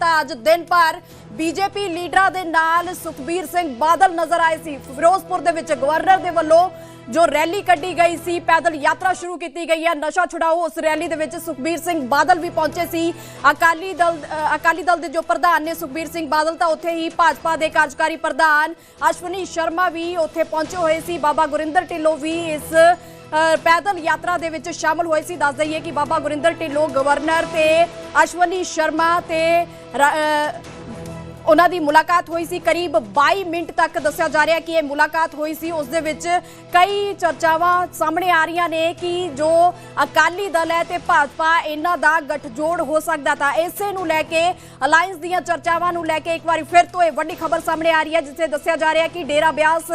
ਤਾਂ ਅੱਜ ਦਿਨ ਭਰ ਬੀਜੇਪੀ ਲੀਡਰਾਂ ਦੇ ਨਾਲ ਸੁਖਬੀਰ ਸਿੰਘ ਬਾਦਲ ਨਜ਼ਰ ਆਏ ਸੀ। ਫਿਰੋਜ਼ਪੁਰ ਦੇ ਵਿੱਚ ਗਵਰਨਰ ਦੇ ਵੱਲੋਂ ਜੋ ਰੈਲੀ ਕੱਢੀ ਗਈ ਸੀ, ਪੈਦਲ ਯਾਤਰਾ ਸ਼ੁਰੂ ਕੀਤੀ ਗਈ ਹੈ। ਨਸ਼ਾ ਛੁਡਾਓ ਉਸ ਰੈਲੀ ਦੇ ਵਿੱਚ ਸੁਖਬੀਰ ਸਿੰਘ ਬਾਦਲ ਵੀ ਪਹੁੰਚੇ ਸੀ। ਅਕਾਲੀ ਦਲ ਅਕਾਲੀ ਦਲ ਦੇ ਜੋ ਪ੍ਰਧਾਨ ਨੇ ਸੁਖਬੀਰ ਸਿੰਘ ਬਾਦਲ ਤਾਂ ਉੱਥੇ ਹੀ ਭਾਜਪਾ ਦੇ ਕਾਰਜਕਾਰੀ ਪ੍ਰਧਾਨ ਅਸ਼ਵਨੀ ਸ਼ਰਮਾ ਵੀ ਉੱਥੇ ਪਹੁੰਚੇ ਹੋਏ ਸੀ। ਬਾਬਾ ਗੁਰਿੰਦਰ ਢਿੱਲੋਂ ਵੀ ਇਸ ਪੈਦਲ ਯਾਤਰਾ ਦੇ ਵਿੱਚ ਸ਼ਾਮਲ ਹੋਏ ਸੀ। ਦੱਸ ਦਈਏ ਕਿ ਬਾਬਾ ਗੁਰਿੰਦਰ ਢਿੱਲੋਂ ਗਵਰਨਰ ਤੇ ਅਸ਼ਵਨੀ ਸ਼ਰਮਾ ਤੇ ਉਹਨਾਂ ਦੀ ਮੁਲਾਕਾਤ ਹੋਈ ਸੀ, ਕਰੀਬ 22 ਮਿੰਟ ਤੱਕ ਦੱਸਿਆ ਜਾ ਰਿਹਾ ਕਿ ਇਹ ਮੁਲਾਕਾਤ ਹੋਈ ਸੀ। ਉਸ ਦੇ ਵਿੱਚ ਕਈ ਚਰਚਾਵਾਂ ਸਾਹਮਣੇ ਆ ਰਹੀਆਂ ਨੇ ਕਿ ਜੋ ਅਕਾਲੀ ਦਲ ਹੈ ਤੇ ਭਾਜਪਾ, ਇਹਨਾਂ ਦਾ ਗਠਜੋੜ ਹੋ ਸਕਦਾ ਤਾਂ ਇਸੇ ਨੂੰ ਲੈ ਕੇ ਅਲਾਈਅੰਸ ਦੀਆਂ ਚਰਚਾਵਾਂ ਨੂੰ ਲੈ ਕੇ ਇੱਕ ਵਾਰੀ ਫਿਰ ਤੋਂ ਇਹ ਵੱਡੀ ਖਬਰ ਸਾਹਮਣੇ ਆ ਰਹੀ ਹੈ, ਜਿੱਥੇ ਦੱਸਿਆ ਜਾ ਰਿਹਾ ਕਿ ਡੇਰਾ ਬਿਆਸ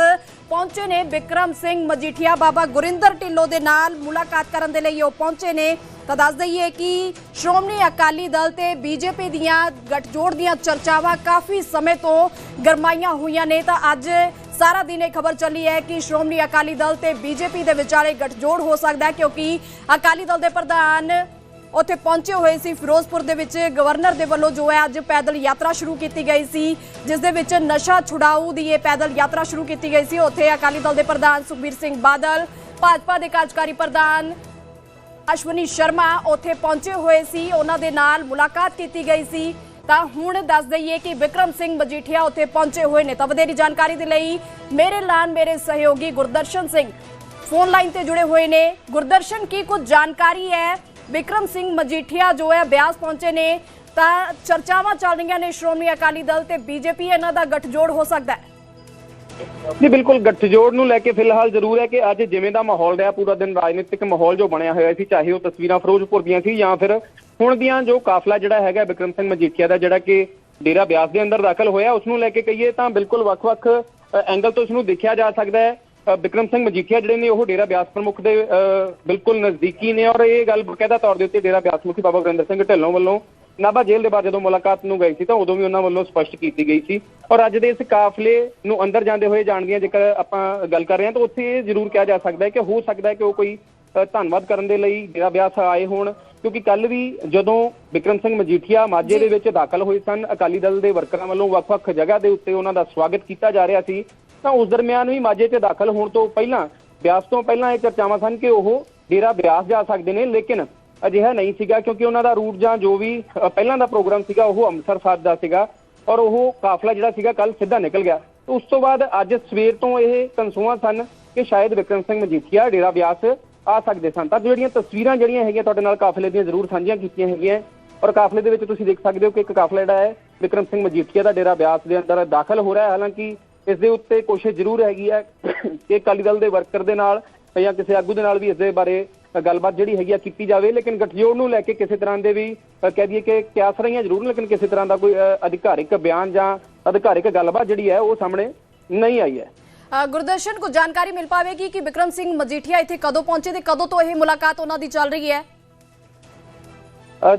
ਪਹੁੰਚੇ ਨੇ ਵਿਕਰਮ ਸਿੰਘ ਮਜੀਠੀਆ, ਬਾਬਾ ਗੁਰਿੰਦਰ ਢਿੱਲੋਂ ਦੇ ਨਾਲ ਮੁਲਾਕਾਤ ਕਰਨ ਦੇ ਲਈ ਉਹ ਪਹੁੰਚੇ ਨੇ। ਤਾਂ ਦੱਸ ਦਈਏ ਕਿ ਸ਼੍ਰੋਮਣੀ ਅਕਾਲੀ ਦਲ ਤੇ ਬੀਜੇਪੀ ਦੀਆਂ ਗੱਠਜੋੜ ਦੀਆਂ ਚਰਚਾਵਾਂ ਕਾਫੀ ਸਮੇਂ ਤੋਂ ਗਰਮਾਈਆਂ ਹੋਈਆਂ ਨੇ। ਤਾਂ ਅੱਜ ਸਾਰਾ ਦਿਨ ਇਹ ਖਬਰ ਚੱਲੀ ਹੈ ਕਿ ਸ਼੍ਰੋਮਣੀ ਅਕਾਲੀ ਦਲ ਤੇ ਬੀਜੇਪੀ ਦੇ ਵਿਚਾਲੇ ਗੱਠਜੋੜ ਹੋ ਸਕਦਾ ਹੈ, ਕਿਉਂਕਿ ਅਕਾਲੀ ਦਲ ਦੇ ਪ੍ਰਧਾਨ ਉੱਥੇ ਪਹੁੰਚੇ ਹੋਏ ਸੀ ਫਿਰੋਜ਼ਪੁਰ ਦੇ ਵਿੱਚ। ਗਵਰਨਰ ਦੇ ਵੱਲੋਂ ਜੋ ਹੈ ਅੱਜ ਪੈਦਲ ਯਾਤਰਾ ਸ਼ੁਰੂ ਕੀਤੀ ਗਈ ਸੀ, ਜਿਸ ਦੇ ਵਿੱਚ ਨਸ਼ਾ ਛੁਡਾਊ ਦੀ ਇਹ ਪੈਦਲ ਯਾਤਰਾ ਸ਼ੁਰੂ ਕੀਤੀ ਗਈ ਸੀ। ਉੱਥੇ ਅਕਾਲੀ ਦਲ ਦੇ ਪ੍ਰਧਾਨ ਸੁਖਬੀਰ ਸਿੰਘ ਬਾਦਲ, ਭਾਜਪਾ ਦੇ ਕਾਰਜਕਾਰੀ ਪ੍ਰਧਾਨ ਅਸ਼ਵਨੀ ਸ਼ਰਮਾ ਉੱਥੇ ਪਹੁੰਚੇ ਹੋਏ ਸੀ, ਉਹਨਾਂ ਦੇ ਨਾਲ ਮੁਲਾਕਾਤ ਕੀਤੀ ਗਈ ਸੀ। ਤਾਂ ਹੁਣ ਦੱਸ ਦਈਏ ਕਿ ਵਿਕਰਮ ਸਿੰਘ ਮਜੀਠੀਆ ਉੱਥੇ ਪਹੁੰਚੇ ਹੋਏ ਨੇ। ਤਾਂ ਵਧੇਰੀ ਜਾਣਕਾਰੀ ਦੇ ਲਈ ਮੇਰੇ ਨਾਲ ਮੇਰੇ ਸਹਿਯੋਗੀ ਗੁਰਦਰਸ਼ਨ ਸਿੰਘ ਫੋਨ ਲਾਈਨ ਤੇ ਜੁੜੇ ਹੋਏ ਨੇ। ਗੁਰਦਰਸ਼ਨ, ਕੀ ਕੁਝ ਜਾਣਕਾਰੀ ਹੈ? ਵਿਕਰਮ ਸਿੰਘ ਮਜੀਠੀਆ ਜੋ ਹੈ ਬਿਆਸ ਪਹੁੰਚੇ ਨੇ। ਤਾਂ ਚਰਚਾਵਾਂ ਚੱਲ ਰਹੀਆਂ ਨੇ ਸ਼੍ਰੋਮਣੀ ਅਕਾਲੀ ਦਲ ਤੇ ਬੀਜੇਪੀ, ਇਹਨਾਂ ਦਾ ਗੱਠਜੋੜ ਹੋ ਸਕਦਾ ਹੈ। ਜੀ ਬਿਲਕੁਲ ਗੱਠਜੋੜ ਨੂੰ ਲੈ ਕੇ ਫਿਲਹਾਲ ਜ਼ਰੂਰ ਹੈ ਕਿ ਅੱਜ ਜਿਵੇਂ ਦਾ ਮਾਹੌਲ ਰਿਹਾ ਪੂਰਾ ਦਿਨ ਰਾਜਨੀਤਿਕ ਮਾਹੌਲ ਜੋ ਬਣਿਆ ਹੋਇਆ ਸੀ ਚਾਹੇ ਉਹ ਤਸਵੀਰਾਂ ਫਿਰੋਜ਼ਪੁਰ ਦੀਆਂ ਸੀ ਜਾਂ ਫਿਰ ਹੁਣ ਦੀਆਂ ਜੋ ਕਾਫਲਾ ਜਿਹੜਾ ਹੈਗਾ ਵਿਕਰਮ ਸਿੰਘ ਮਜੀਠੀਆ ਦਾ ਜਿਹੜਾ ਕਿ ਡੇਰਾ ਬਿਆਸ ਦੇ ਅੰਦਰ ਦਾਖਲ ਹੋਇਆ ਉਸ ਨੂੰ ਲੈ ਕੇ ਕਹੀਏ ਤਾਂ ਬਿਲਕੁਲ ਵੱਖ-ਵੱਖ ਐਂਗਲ ਤੋਂ ਇਸ ਨੂੰ ਦੇਖਿਆ ਜਾ ਸਕਦਾ ਹੈ। ਅ, ਵਿਕਰਮ ਸਿੰਘ ਮਜੀਠੀਆ ਜਿਹੜੇ ਨੇ ਉਹ ਡੇਰਾ ਬਿਆਸ ਪ੍ਰਮੁੱਖ ਦੇ ਅ, ਬਿਲਕੁਲ ਨਜ਼ਦੀਕੀ ਨੇ ਔਰ ਇਹ ਗੱਲ ਬਕਾਇਦਾ ਤੌਰ ਦੇ ਉੱਤੇ ਡੇਰਾ ਬਿਆਸ ਮੁਖੀ ਬਾਬਾ ਵਰਿੰਦਰ ਸਿੰਘ ਢਿੱਲੋਂ ਵੱਲੋਂ ਨਾਭਾ ਜੇਲ੍ਹ ਦੇ ਬਾਅਦ ਜਦੋਂ ਮੁਲਾਕਾਤ ਨੂੰ ਗਈ ਸੀ ਤਾਂ ਉਦੋਂ ਵੀ ਉਹਨਾਂ ਵੱਲੋਂ ਸਪਸ਼ਟ ਕੀਤੀ ਗਈ ਸੀ। ਔਰ ਅੱਜ ਦੇ ਇਸ ਕਾਫਲੇ ਨੂੰ ਅੰਦਰ ਜਾਂਦੇ ਹੋਏ ਜਾਣਦੀਆਂ ਜੇਕਰ ਆਪਾਂ ਗੱਲ ਕਰ ਰਹੇ ਹਾਂ ਤਾਂ ਉੱਥੇ ਇਹ ਜ਼ਰੂਰ ਕਿਹਾ ਜਾ ਸਕਦਾ ਹੈ ਕਿ ਹੋ ਸਕਦਾ ਹੈ ਕਿ ਉਹ ਕੋਈ ਧੰਨਵਾਦ ਕਰਨ ਦੇ ਲਈ ਡੇਰਾ ਬਿਆਸ ਆਏ ਹੋਣ। ਕਿਉਂਕਿ ਕੱਲ ਵੀ ਜਦੋਂ ਵਿਕਰਮ ਸਿੰਘ ਮਜੀਠੀਆ ਮਾਝੇ ਦੇ ਵਿੱਚ ਦਾਖਲ ਹੋਏ ਸਨ ਅਕਾਲੀ ਦਲ ਦੇ ਵਰਕਰਾਂ ਵੱਲੋਂ ਵੱਖ-ਵੱਖ ਜਗ੍ਹਾ ਦੇ ਉੱਤੇ ਉਹਨਾਂ ਦਾ ਸਵਾਗਤ ਕੀਤਾ ਜਾ ਰਿਹਾ ਸੀ ਤਾਂ ਉਸ ਦਰਮਿਆਨ ਵੀ ਮਾਝੇ 'ਚ ਦਾਖਲ ਹੋਣ ਤੋਂ ਪਹਿਲਾਂ ਬਿਆਸ ਤੋਂ ਪਹਿਲਾਂ ਇਹ ਚਰਚਾਵਾਂ ਸਨ ਕਿ ਉਹ ਡੇਰਾ ਬਿਆਸ ਜਾ ਸਕਦੇ ਨੇ ਲੇਕਿਨ ਅਜਿਹਾ ਨਹੀਂ ਸੀਗਾ ਕਿਉਂਕਿ ਉਹਨਾਂ ਦਾ ਰੂਟ ਜਾਂ ਜੋ ਵੀ ਪਹਿਲਾਂ ਦਾ ਪ੍ਰੋਗਰਾਮ ਸੀਗਾ, ਉਹ ਅੰਮ੍ਰਿਤਸਰ ਸਾਹਿਬ ਦਾ ਸੀਗਾ ਔਰ ਉਹ ਕਾਫਲਾ ਜਿਹੜਾ ਸੀਗਾ ਕੱਲ ਸਿੱਧਾ ਨਿਕਲ ਗਿਆ। ਉਸ ਤੋਂ ਬਾਅਦ ਅੱਜ ਸਵੇਰ ਤੋਂ ਇਹ ਕਨਸੂਆਂ ਸਨ ਕਿ ਸ਼ਾਇਦ ਵਿਕਰਮ ਸਿੰਘ ਮਜੀਠੀਆ, ਡੇਰਾ ਬਿਆਸ ਆ ਸਕਦੇ ਸਨ। ਤਾਂ ਜਿਹੜੀਆਂ ਤਸਵੀਰਾਂ ਜਿਹੜੀਆਂ ਹੈਗੀਆਂ ਤੁਹਾਡੇ ਨਾਲ ਕਾਫਲੇ ਦੀਆਂ ਜ਼ਰੂਰ ਸਾਂਝੀਆਂ ਕੀਤੀਆਂ ਹੈਗੀਆਂ। ਔਰ ਕਾਫਲੇ ਦੇ ਵਿੱਚ ਤੁਸੀਂ ਦੇਖ ਸਕਦੇ ਹੋ ਕਿ ਇੱਕ ਕਾਫਲਾ ਜਿਹੜਾ ਹੈ, ਵਿਕਰਮ ਸਿੰਘ ਮਜੀਠੀਆ ਦਾ ਡੇਰਾ ਬਿਆਸ ਦੇ ਅੰਦਰ ਦਾਖਲ ਹੋ ਰਿਹਾ ਹੈ। ਹਾਲਾਂਕਿ ਇਸ ਦੇ ਉੱਤੇ ਕੋਸ਼ਿਸ਼ ਜ਼ਰੂਰ ਹੈਗੀ ਹੈ ਕਿ ਅਕਾਲੀ ਦਲ ਦੇ ਵਰਕਰ ਦੇ ਨਾਲ ਜਾਂ ਕਿਸੇ ਆਗੂ ਦੇ ਨਾਲ ਵੀ ਇਸ ਦੇ ਬਾਰੇ ਗੱਲਬਾਤ ਜਿਹੜੀ ਹੈਗੀ ਆ ਕੀਤੀ ਜਾਵੇ ਲੇਕਿਨ ਗੱਠਜੋੜ ਨੂੰ ਲੈ ਕੇ ਕਿਸੇ ਤਰ੍ਹਾਂ ਦੇ ਵੀ ਕਹਿ ਦਈਏ ਕਿ ਕਿਆਸ ਰਹੀਆਂ ਜ਼ਰੂਰ ਲੇਕਿਨ ਕਿਸੇ ਤਰ੍ਹਾਂ ਦਾ ਕੋਈ ਅਧਿਕਾਰਿਕ ਬਿਆਨ ਜਾਂ ਅਧਿਕਾਰਿਕ ਗੱਲਬਾਤ ਜਿਹੜੀ ਹੈ ਉਹ ਸਾਹਮਣੇ ਨਹੀਂ ਆਈ ਹੈ। ਗੁਰਦਰਸ਼ਨ ਕੁਝ ਜਾਣਕਾਰੀ ਮਿਲ ਪਾਵੇਗੀ ਕਿ ਵਿਕਰਮ ਸਿੰਘ ਮਜੀਠੀਆ ਇੱਥੇ ਕਦੋਂ ਪਹੁੰਚੇ ਤੇ ਕਦੋਂ ਤੋਂ ਇਹ ਮੁਲਾਕਾਤ ਉਹਨਾਂ ਦੀ ਚੱਲ ਰਹੀ ਹੈ?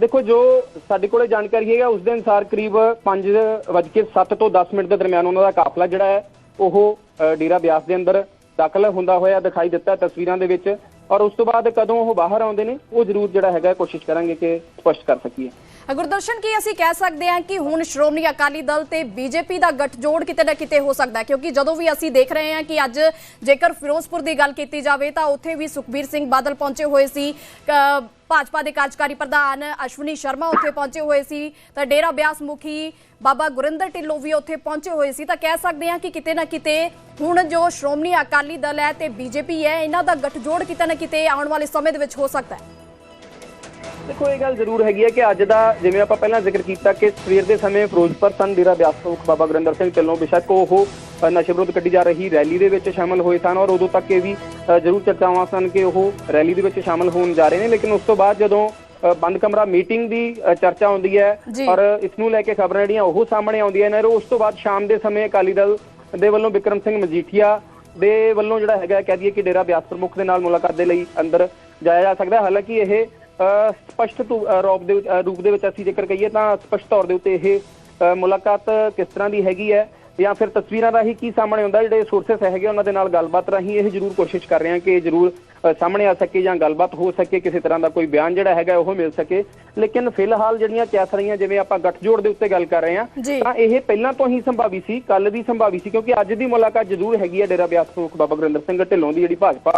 ਦੇਖੋ ਜੋ ਸਾਡੇ ਕੋਲੇ ਜਾਣਕਾਰੀ ਹੈਗਾ ਉਸ ਦੇ ਅਨੁਸਾਰ ਕਰੀਬ 5:07 ਤੋਂ 10 ਮਿੰਟ ਦੇ ਦਰਮਿਆਨ ਉਹਨਾਂ ਦਾ ਕਾਫਲਾ ਜਿਹੜਾ ਹੈ ਉਹ ਡੇਰਾ ਬਿਆਸ ਦੇ ਅੰਦਰ ਦਾਖਲ ਹੁੰਦਾ ਹੋਇਆ ਦਿਖਾਈ ਦਿੱਤਾ ਤਸਵੀਰਾਂ ਦੇ ਵਿੱਚ। ਔਰ ਉਸ ਤੋਂ ਬਾਅਦ ਕਦੋਂ ਉਹ ਬਾਹਰ ਆਉਂਦੇ ਨੇ ਉਹ ਜ਼ਰੂਰ ਜਿਹੜਾ ਹੈਗਾ ਕੋਸ਼ਿਸ਼ ਕਰਾਂਗੇ ਕਿ ਸਪਸ਼ਟ ਕਰ ਸਕੀਏ। ਗੁਰਦਰਸ਼ਨ ਕੀ ਅਸੀਂ ਕਹਿ ਸਕਦੇ ਹਾਂ ਕਿ ਹੁਣ ਸ਼੍ਰੋਮਣੀ ਅਕਾਲੀ ਦਲ ਤੇ ਬੀਜੇਪੀ ਦਾ ਗੱਠਜੋੜ ਕਿਤੇ ਨਾ ਕਿਤੇ ਹੋ ਸਕਦਾ ਹੈ? ਕਿਉਂਕਿ ਜਦੋਂ ਵੀ ਅਸੀਂ ਦੇਖ ਰਹੇ ਹਾਂ ਕਿ ਅੱਜ ਜੇਕਰ ਫਿਰੋਜ਼ਪੁਰ ਦੀ ਗੱਲ ਕੀਤੀ ਜਾਵੇ ਤਾਂ ਉੱਥੇ ਵੀ ਸੁਖਬੀਰ ਸਿੰਘ ਬਾਦਲ ਪਹੁੰਚੇ ਹੋਏ ਸੀ। ਅ, ਭਾਜਪਾ ਦੇ ਕਾਰਜਕਾਰੀ ਪ੍ਰਧਾਨ ਅਸ਼ਵਨੀ ਸ਼ਰਮਾ ਉੱਥੇ ਪਹੁੰਚੇ ਹੋਏ ਸੀ। ਤਾਂ ਡੇਰਾ ਬਿਆਸ ਮੁਖੀ ਬਾਬਾ ਗੁਰਿੰਦਰ ਢਿੱਲੋਂ ਵੀ ਉੱਥੇ ਪਹੁੰਚੇ ਹੋਏ ਸੀ। ਤਾਂ ਕਹਿ ਸਕਦੇ ਹਾਂ ਕਿ ਕਿਤੇ ਨਾ ਕਿਤੇ ਹੁਣ ਜੋ ਸ਼੍ਰੋਮਣੀ ਅਕਾਲੀ ਦਲ ਹੈ ਤੇ ਬੀਜੇਪੀ ਹੈ, ਇਹਨਾਂ ਦਾ ਗੱਠਜੋੜ ਕਿਤੇ ਨਾ ਕਿਤੇ ਆਉਣ ਵਾਲੇ ਸਮੇਂ ਦੇ ਵਿੱਚ ਹੋ ਸਕਦਾ ਹੈ। ਦੇਖੋ ਇਹ ਗੱਲ ਜ਼ਰੂਰ ਹੈਗੀ ਹੈ ਕਿ ਅੱਜ ਦਾ ਜਿਵੇਂ ਆਪਾਂ ਪਹਿਲਾਂ ਜ਼ਿਕਰ ਕੀਤਾ ਕਿ ਸਵੇਰ ਦੇ ਸਮੇਂ ਫਿਰੋਜ਼ਪੁਰ ਸਨ ਡੇਰਾ ਬਿਆਸ ਤੋਂ ਬਾਬਾ ਗੁਰਿੰਦਰ ਸਿੰਘ ਢਿੱਲੋਂ ਬੇਸ਼ੱਕ ਉਹ ਨਸ਼ੇ ਵਿਰੁੱਧ ਕੱਢੀ ਜਾ ਰਹੀ ਰੈਲੀ ਦੇ ਵਿੱਚ ਸ਼ਾਮਲ ਹੋਏ ਸਨ ਔਰ ਉਦੋਂ ਤੱਕ ਇਹ ਵੀ ਜ਼ਰੂਰ ਚਰਚਾਵਾਂ ਸਨ ਕਿ ਉਹ ਰੈਲੀ ਦੇ ਵਿੱਚ ਸ਼ਾਮਲ ਹੋਣ ਜਾ ਰਹੇ ਨੇ ਲੇਕਿਨ ਉਸ ਤੋਂ ਬਾਅਦ ਜਦੋਂ ਬੰਦ ਕਮਰਾ ਮੀਟਿੰਗ ਦੀ ਚਰਚਾ ਹੁੰਦੀ ਹੈ। ਔਰ ਇਸ ਨੂੰ ਲੈ ਕੇ ਖਬਰਾਂ ਜਿਹੜੀਆਂ ਉਹ ਸਾਹਮਣੇ ਆਉਂਦੀਆਂ ਨੇ ਔਰ ਉਸ ਤੋਂ ਬਾਅਦ ਸ਼ਾਮ ਦੇ ਸਮੇਂ ਅਕਾਲੀ ਦਲ ਦੇ ਵੱਲੋਂ ਵਿਕਰਮ ਸਿੰਘ ਮਜੀਠੀਆ ਦੇ ਵੱਲੋਂ ਜਿਹੜਾ ਹੈਗਾ ਕਹਿ ਦਈਏ ਕਿ ਡੇਰਾ ਬਿਆਸ ਪ੍ਰਮੁੱਖ ਦੇ ਨਾਲ ਮੁਲਾਕਾਤ ਦੇ ਲਈ ਅੰਦਰ ਜਾਇਆ ਜਾ ਸਕਦਾ। ਹਾਲਾਂਕਿ ਇਹ ਸਪਸ਼ਟ ਰੂਪ ਦੇ ਰੂਪ ਦੇ ਵਿੱਚ ਅਸੀਂ ਜੇਕਰ ਕਹੀਏ ਤਾਂ ਸਪਸ਼ਟ ਤੌਰ ਦੇ ਉੱਤੇ ਇਹ ਮੁਲਾਕਾਤ ਕਿਸ ਤਰ੍ਹਾਂ ਦੀ ਹੈਗੀ ਹੈ? ਜਾਂ ਫਿਰ ਤਸਵੀਰਾਂ ਰਾਹੀਂ ਕੀ ਸਾਹਮਣੇ ਆਉਂਦਾ? ਜਿਹੜੇ ਸੋਰਸਸ ਹੈਗੇ ਉਹਨਾਂ ਦੇ ਨਾਲ ਗੱਲਬਾਤ ਰਾਹੀਂ ਇਹ ਜ਼ਰੂਰ ਕੋਸ਼ਿਸ਼ ਕਰ ਰਹੇ ਹਾਂ ਕਿ ਜ਼ਰੂਰ ਸਾਹਮਣੇ ਆ ਸਕੇ ਜਾਂ ਗੱਲਬਾਤ ਹੋ ਸਕੇ ਕਿਸੇ ਤਰ੍ਹਾਂ ਦਾ ਕੋਈ ਬਿਆਨ ਜਿਹੜਾ ਹੈਗਾ ਉਹ ਮਿਲ ਸਕੇ। ਲੇਕਿਨ ਫਿਲਹਾਲ ਜਿਹੜੀਆਂ ਕਿਆਸ ਰਹੀਆਂ ਜਿਵੇਂ ਆਪਾਂ ਗੱਠਜੋੜ ਦੇ ਉੱਤੇ ਗੱਲ ਕਰ ਰਹੇ ਹਾਂ। ਤਾਂ ਇਹ ਪਹਿਲਾਂ ਤੋਂ ਹੀ ਸੰਭਾਵੀ ਸੀ ਕੱਲ ਦੀ ਸੰਭਾਵੀ ਸੀ ਕਿਉਂਕਿ ਅੱਜ ਦੀ ਮੁਲਾਕਾਤ ਜ਼ਰੂਰ ਹੈਗੀ ਹੈ ਡੇਰਾ ਬਿਆਸ ਪ੍ਰਮੁੱਖ ਬਾਬਾ ਗੁਰਿੰਦਰ ਸਿੰਘ ਢਿੱਲੋਂ ਦੀ ਜਿਹੜੀ ਭਾਜਪਾ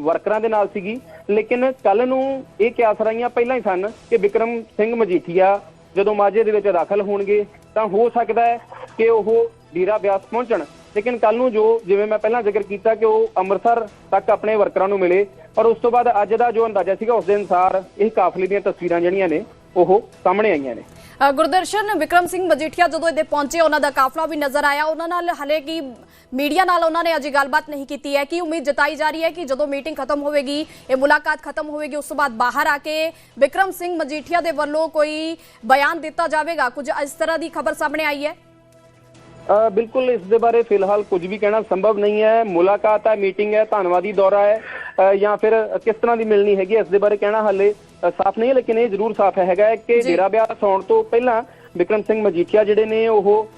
ਵਰਕਰਾਂ ਦੇ ਨਾਲ ਸੀਗੀ। ਲੇਕਿਨ ਕੱਲ ਨੂੰ ਇਹ ਕਿਆਸ ਰਹੀਆਂ ਪਹਿਲਾਂ ਹੀ ਸਨ ਕਿ ਵਿਕਰਮ ਸਿੰਘ ਮਜੀਠੀਆ ਜਦੋਂ ਮਾਝੇ ਦੇ ਵਿੱਚ ਦਾਖਲ ਹੋਣਗੇ ਤਾਂ ਹੋ ਸਕਦਾ ਹੈ ਕਿ ਉਹ ਡੇਰਾ ਬਿਆਸ ਪਹੁੰਚਣ। ਲੇਕਿਨ ਕੱਲ ਨੂੰ ਜੋ ਜਿਵੇਂ ਮੈਂ ਪਹਿਲਾਂ ਜ਼ਿਕਰ ਕੀਤਾ ਕਿ ਉਹ ਅੰਮ੍ਰਿਤਸਰ ਤੱਕ ਆਪਣੇ ਵਰਕਰਾਂ ਨੂੰ ਮਿਲੇ ਔਰ ਉਸ ਤੋਂ ਬਾਅਦ ਅੱਜ ਦਾ ਜੋ ਅੰਦਾਜ਼ਾ ਸੀਗਾ ਉਸ ਦੇ ਅਨੁਸਾਰ ਇਹ ਕਾਫਲੇ ਦੀਆਂ ਤਸਵੀਰਾਂ ਜਿਹੜੀਆਂ ਨੇ, ਉਹ ਸਾਹਮਣੇ ਆਈਆਂ ਨੇ। ਗੁਰਦਰਸ਼ਨ ਵਿਕਰਮ ਸਿੰਘ ਮਜੀਠੀਆ ਜਦੋਂ ਇਹਦੇ ਪਹੁੰਚੇ, ਉਹਨਾਂ ਦਾ ਕਾਫਲਾ ਵੀ ਨਜ਼ਰ ਆਇਆ। ਉਹਨਾਂ ਨਾਲ ਹਲੇ ਕੀ ਮੀਡੀਆ ਨਾਲ ਉਹਨਾਂ ਨੇ ਅਜੇ ਗੱਲਬਾਤ ਨਹੀਂ ਕੀਤੀ ਹੈ। ਕਿ ਉਮੀਦ ਜਤਾਈ ਜਾ ਰਹੀ ਹੈ ਕਿ ਜਦੋਂ ਮੀਟਿੰਗ ਖਤਮ ਹੋਵੇਗੀ, ਇਹ ਮੁਲਾਕਾਤ ਖਤਮ ਹੋਵੇਗੀ, ਉਸ ਤੋਂ ਬਾਅਦ ਬਾਹਰ ਆ ਕੇ ਵਿਕਰਮ ਸਿੰਘ ਮਜੀਠੀਆ ਦੇ ਵੱਲੋਂ ਕੋਈ ਬਿਆਨ ਦਿੱਤਾ ਜਾਵੇਗਾ? ਕੁਝ ਇਸ ਤਰ੍ਹਾਂ ਦੀ ਖਬਰ ਸਾਹਮਣੇ ਆਈ ਹੈ? ਬਿਲਕੁਲ ਇਸ ਦੇ ਬਾਰੇ ਫਿਲਹਾਲ ਕੁਝ ਵੀ ਕਹਿਣਾ ਸੰਭਵ ਨਹੀਂ ਹੈ। ਮੁਲਾਕਾਤ ਹੈ ਮੀਟਿੰਗ ਹੈ ਧੰਨਵਾਦੀ ਦੌਰਾ ਹੈ ਜਾਂ ਫਿਰ ਕਿਸ ਤਰ੍ਹਾਂ ਦੀ ਮਿਲਣੀ ਹੈਗੀ ਇਸ ਦੇ ਬਾਰੇ ਕਹਿਣਾ ਹਾਲੇ ਸਾਫ਼ ਨਹੀਂ ਹੈ ਲੇਕਿਨ ਇਹ ਜ਼ਰੂਰ ਸਾਫ਼ ਹੈਗਾ ਕਿ। ਡੇਰਾ ਬਿਆਸ ਆਉਣ ਤੋਂ ਪਹਿਲਾਂ ਵਿਕਰਮ ਸਿੰਘ ਮਜੀਠੀਆ ਜਿਹੜੇ ਨੇ ਉਹ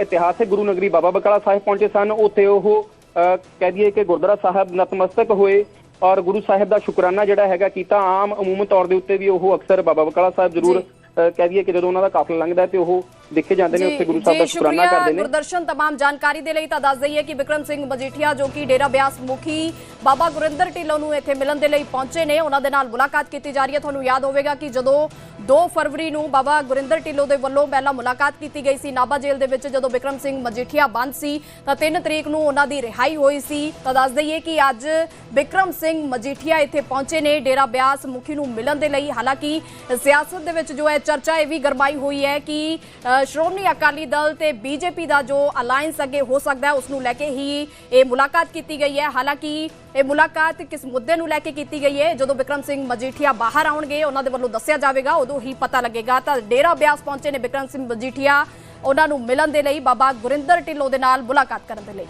ਇਤਿਹਾਸਕ ਗੁਰੂ ਨਗਰੀ ਬਾਬਾ ਬਕਾਲਾ ਸਾਹਿਬ ਪਹੁੰਚੇ ਸਨ। ਉੱਥੇ ਉਹ ਕਹਿ ਦਈਏ ਕਿ ਗੁਰਦੁਆਰਾ ਸਾਹਿਬ ਨਤਮਸਤਕ ਹੋਏ ਔਰ ਗੁਰੂ ਸਾਹਿਬ ਦਾ ਸ਼ੁਕਰਾਨਾ ਜਿਹੜਾ ਹੈਗਾ ਕੀਤਾ। ਆਮ ਅਮੂਮਨ ਤੌਰ ਦੇ ਉੱਤੇ ਵੀ ਉਹ ਅਕਸਰ ਬਾਬਾ ਬਕਾਲਾ ਸਾਹਿਬ ਜ਼ਰੂਰ ਕਹਿ ਦਈਏ ਕਿ ਜਦੋਂ ਉਹਨਾਂ ਦਾ ਕਾਫਲਾ ਲੰਘਦਾ ਤੇ ਉਹ ਦੇਖੇ ਜਾਂਦੇ ਨੇ ਉੱਥੇ ਗੁਰੂ ਸਾਹਿਬ ਦਾ ਜੀ ਸ਼ੁਕਰਾਨਾ ਸ਼ੁਕਰੀਆ ਕਰਦੇ ਨੇ ਗੁਰਦਰਸ਼ਨ तमाम ਜਾਣਕਾਰੀ ਦੇ ਲਈ ਤਾਂ ਦੱਸ ਦਈਏ ਕਿ ਵਿਕਰਮ ਸਿੰਘ ਮਜੀਠੀਆ ਜੋ ਕਿ ਡੇਰਾ ਬਿਆਸ ਮੁਖੀ ਬਾਬਾ ਗੁਰਿੰਦਰ ਢਿੱਲੋਂ ਨੂੰ ਇੱਥੇ ਮਿਲਣ ਦੇ ਲਈ ਪਹੁੰਚੇ ਨੇ ਉਹਨਾਂ ਦੇ ਨਾਲ ਮੁਲਾਕਾਤ ਕੀਤੀ ਜਾ ਰਹੀ ਹੈ ਤੁਹਾਨੂੰ ਯਾਦ ਹੋਵੇਗਾ ਕਿ ਜਦੋਂ 2 ਫਰਵਰੀ ਨੂੰ ਬਾਬਾ ਗੁਰਿੰਦਰ ਢਿੱਲੋਂ ਦੇ ਵੱਲੋਂ ਪਹਿਲਾਂ ਮੁਲਾਕਾਤ ਕੀਤੀ ਗਈ ਸੀ ਨਾਭਾ ਜੇਲ੍ਹ ਦੇ ਵਿੱਚ ਜਦੋਂ ਵਿਕਰਮ ਸਿੰਘ ਮਜੀਠੀਆ ਬੰਦ ਸੀ ਤਾਂ 3 ਤਰੀਕ ਨੂੰ ਉਹਨਾਂ ਦੀ ਰਿਹਾਈ ਹੋਈ ਸੀ ਤਾਂ ਦੱਸ ਦਈਏ ਕਿ ਅੱਜ ਵਿਕਰਮ ਸਿੰਘ ਮਜੀਠੀਆ ਇੱਥੇ ਪਹੁੰਚੇ ਨੇ ਡੇਰਾ ਬਿਆਸ ਮੁਖੀ ਨੂੰ ਮਿਲਣ ਦੇ ਲਈ ਹਾਲਾਂਕਿ ਸਿਆਸਤ ਦੇ ਵਿੱਚ ਜੋ ਹੈ ਚਰਚਾ ਇਹ ਵੀ ਗਰਮਾਈ ਹੋਈ ਹੈ ਕਿ ਅ, ਸ਼੍ਰੋਮਣੀ ਅਕਾਲੀ ਦਲ ਤੇ ਬੀਜੇਪੀ ਦਾ ਜੋ ਅਲਾਈਅੰਸ ਅੱਗੇ ਹੋ ਸਕਦਾ ਹੈ ਉਸ ਨੂੰ ਲੈ ਕੇ ਹੀ ਇਹ ਮੁਲਾਕਾਤ ਕੀਤੀ ਗਈ ਹੈ। ਹਾਲਾਂਕਿ ਇਹ ਮੁਲਾਕਾਤ ਕਿਸ ਮੁੱਦੇ ਨੂੰ ਲੈ ਕੇ ਕੀਤੀ ਗਈ ਹੈ? ਜਦੋਂ ਵਿਕਰਮ ਸਿੰਘ ਮਜੀਠੀਆ ਬਾਹਰ ਆਉਣਗੇ, ਉਹਨਾਂ ਦੇ ਵੱਲੋਂ ਦੱਸਿਆ ਜਾਵੇਗਾ, ਉਦੋਂ ਹੀ ਪਤਾ ਲੱਗੇਗਾ। ਤਾਂ ਡੇਰਾ ਬਿਆਸ ਪਹੁੰਚੇ ਨੇ ਵਿਕਰਮ ਸਿੰਘ ਮਜੀਠੀਆ। ਉਹਨਾਂ ਨੂੰ ਮਿਲਣ ਦੇ ਲਈ ਬਾਬਾ ਗੁਰਿੰਦਰ ਢਿੱਲੋਂ ਦੇ ਨਾਲ ਮੁਲਾਕਾਤ ਕਰਨ ਦੇ ਲਈ।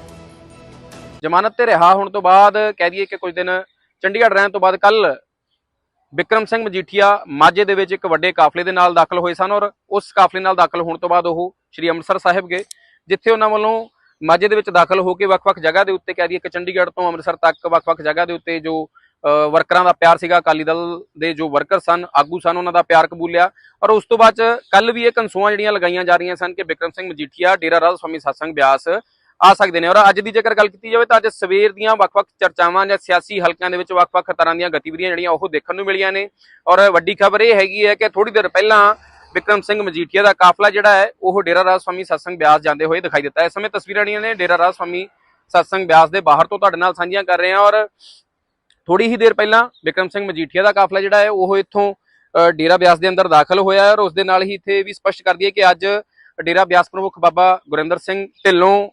ਜ਼ਮਾਨਤ ਤੇ ਰਿਹਾ ਹੋਣ ਤੋਂ ਬਾਅਦ, ਕਹਿ ਦਈਏ ਕਿ ਕੁਝ ਦਿਨ ਚੰਡੀਗੜ੍ਹ ਰਹਿਣ ਤੋਂ ਬਾਅਦ ਕੱਲ ਵਿਕਰਮ ਸਿੰਘ ਮਜੀਠੀਆ ਮਾਝੇ ਦੇ ਵਿੱਚ ਇੱਕ ਵੱਡੇ ਕਾਫਲੇ ਦੇ ਨਾਲ ਦਾਖਲ ਹੋਏ ਸਨ ਔਰ ਉਸ ਕਾਫਲੇ ਨਾਲ ਦਾਖਲ ਹੋਣ ਤੋਂ ਬਾਅਦ ਉਹ ਸ੍ਰੀ ਅੰਮ੍ਰਿਤਸਰ ਸਾਹਿਬ ਗਏ, ਜਿੱਥੇ ਉਹਨਾਂ ਵੱਲੋਂ ਮਾਝੇ ਦੇ ਵਿੱਚ ਦਾਖਲ ਹੋ ਕੇ ਵੱਖ-ਵੱਖ ਜਗ੍ਹਾ ਦੇ ਉੱਤੇ ਕਹਿ ਦਈਏ ਕਿ ਚੰਡੀਗੜ੍ਹ ਤੋਂ ਅੰਮ੍ਰਿਤਸਰ ਤੱਕ ਵੱਖ-ਵੱਖ ਜਗ੍ਹਾ ਦੇ ਉੱਤੇ ਜੋ ਵਰਕਰਾਂ ਦਾ ਪਿਆਰ ਸੀਗਾ, ਅਕਾਲੀ ਦਲ ਦੇ ਜੋ ਵਰਕਰ ਸਨ, ਆਗੂ ਸਨ, ਉਹਨਾਂ ਦਾ ਪਿਆਰ ਕਬੂਲਿਆ ਔਰ ਉਸ ਤੋਂ ਬਾਅਦ ਕੱਲ ਵੀ ਇਹ ਕੰਸੂਆਂ ਜਿਹੜੀਆਂ ਲਗਾਈਆਂ ਜਾ ਰਹੀਆਂ ਸਨ ਕਿ ਵਿਕਰਮ ਸਿੰਘ ਮਜੀਠੀਆ, ਡੇਰਾ ਰਾਧਾ ਸਵਾਮੀ ਸਤਸੰਗ ਬਿਆਸ ਆ ਸਕਦੇ ਨੇ। ਔਰ ਅੱਜ ਦੀ ਜੇਕਰ ਗੱਲ ਕੀਤੀ ਜਾਵੇ ਤਾਂ ਅੱਜ ਸਵੇਰ ਦੀਆਂ ਵੱਖ-ਵੱਖ ਚਰਚਾਵਾਂ ਜਾਂ ਸਿਆਸੀ ਹਲਕਿਆਂ ਦੇ ਵਿੱਚ ਵੱਖ-ਵੱਖ ਤਰ੍ਹਾਂ ਦੀਆਂ ਗਤੀਵਿਧੀਆਂ ਜਿਹੜੀਆਂ ਉਹ ਦੇਖਣ ਨੂੰ ਮਿਲੀਆਂ ਨੇ। ਔਰ ਵੱਡੀ ਖਬਰ ਇਹ ਹੈਗੀ ਹੈ ਕਿ ਥੋੜੀ ਦੇਰ ਪਹਿਲਾਂ ਵਿਕਰਮ ਸਿੰਘ ਮਜੀਠੀਆ ਦਾ ਕਾਫਲਾ ਜਿਹੜਾ ਹੈ, ਉਹ ਡੇਰਾ ਰਾਜ ਸਵਾਮੀ ਸਤਸੰਗ ਬਿਆਸ ਜਾਂਦੇ ਹੋਏ ਦਿਖਾਈ ਦਿੱਤਾ। ਇਸ ਸਮੇਂ ਤਸਵੀਰਾਂ ਜਿਹੜੀਆਂ ਨੇ ਡੇਰਾ ਰਾਜ ਸਵਾਮੀ ਸਤਸੰਗ ਬਿਆਸ ਦੇ ਬਾਹਰ ਤੋਂ ਤੁਹਾਡੇ ਨਾਲ ਸਾਂਝੀਆਂ ਕਰ ਰਹੇ ਹਾਂ। ਔਰ ਥੋੜੀ ਹੀ ਦੇਰ ਪਹਿਲਾਂ ਵਿਕਰਮ ਸਿੰਘ ਮਜੀਠੀਆ ਦਾ ਕਾਫਲਾ ਜਿਹੜਾ ਹੈ, ਉਹ ਇੱਥੋਂ ਡੇਰਾ ਬਿਆਸ ਦੇ ਅੰਦਰ ਦਾਖਲ ਹੋਇਆ ਔਰ ਉਸ ਦੇ ਨਾਲ ਹੀ ਇੱਥੇ ਵੀ ਸਪਸ਼ਟ ਕਰ ਦਈਏ ਕਿ ਅੱਜ ਡੇਰਾ ਬਿਆਸ ਪ੍ਰਮੁੱਖ ਬਾਬਾ ਗੁਰਿੰਦਰ ਸਿੰਘ ਢਿੱਲੋਂ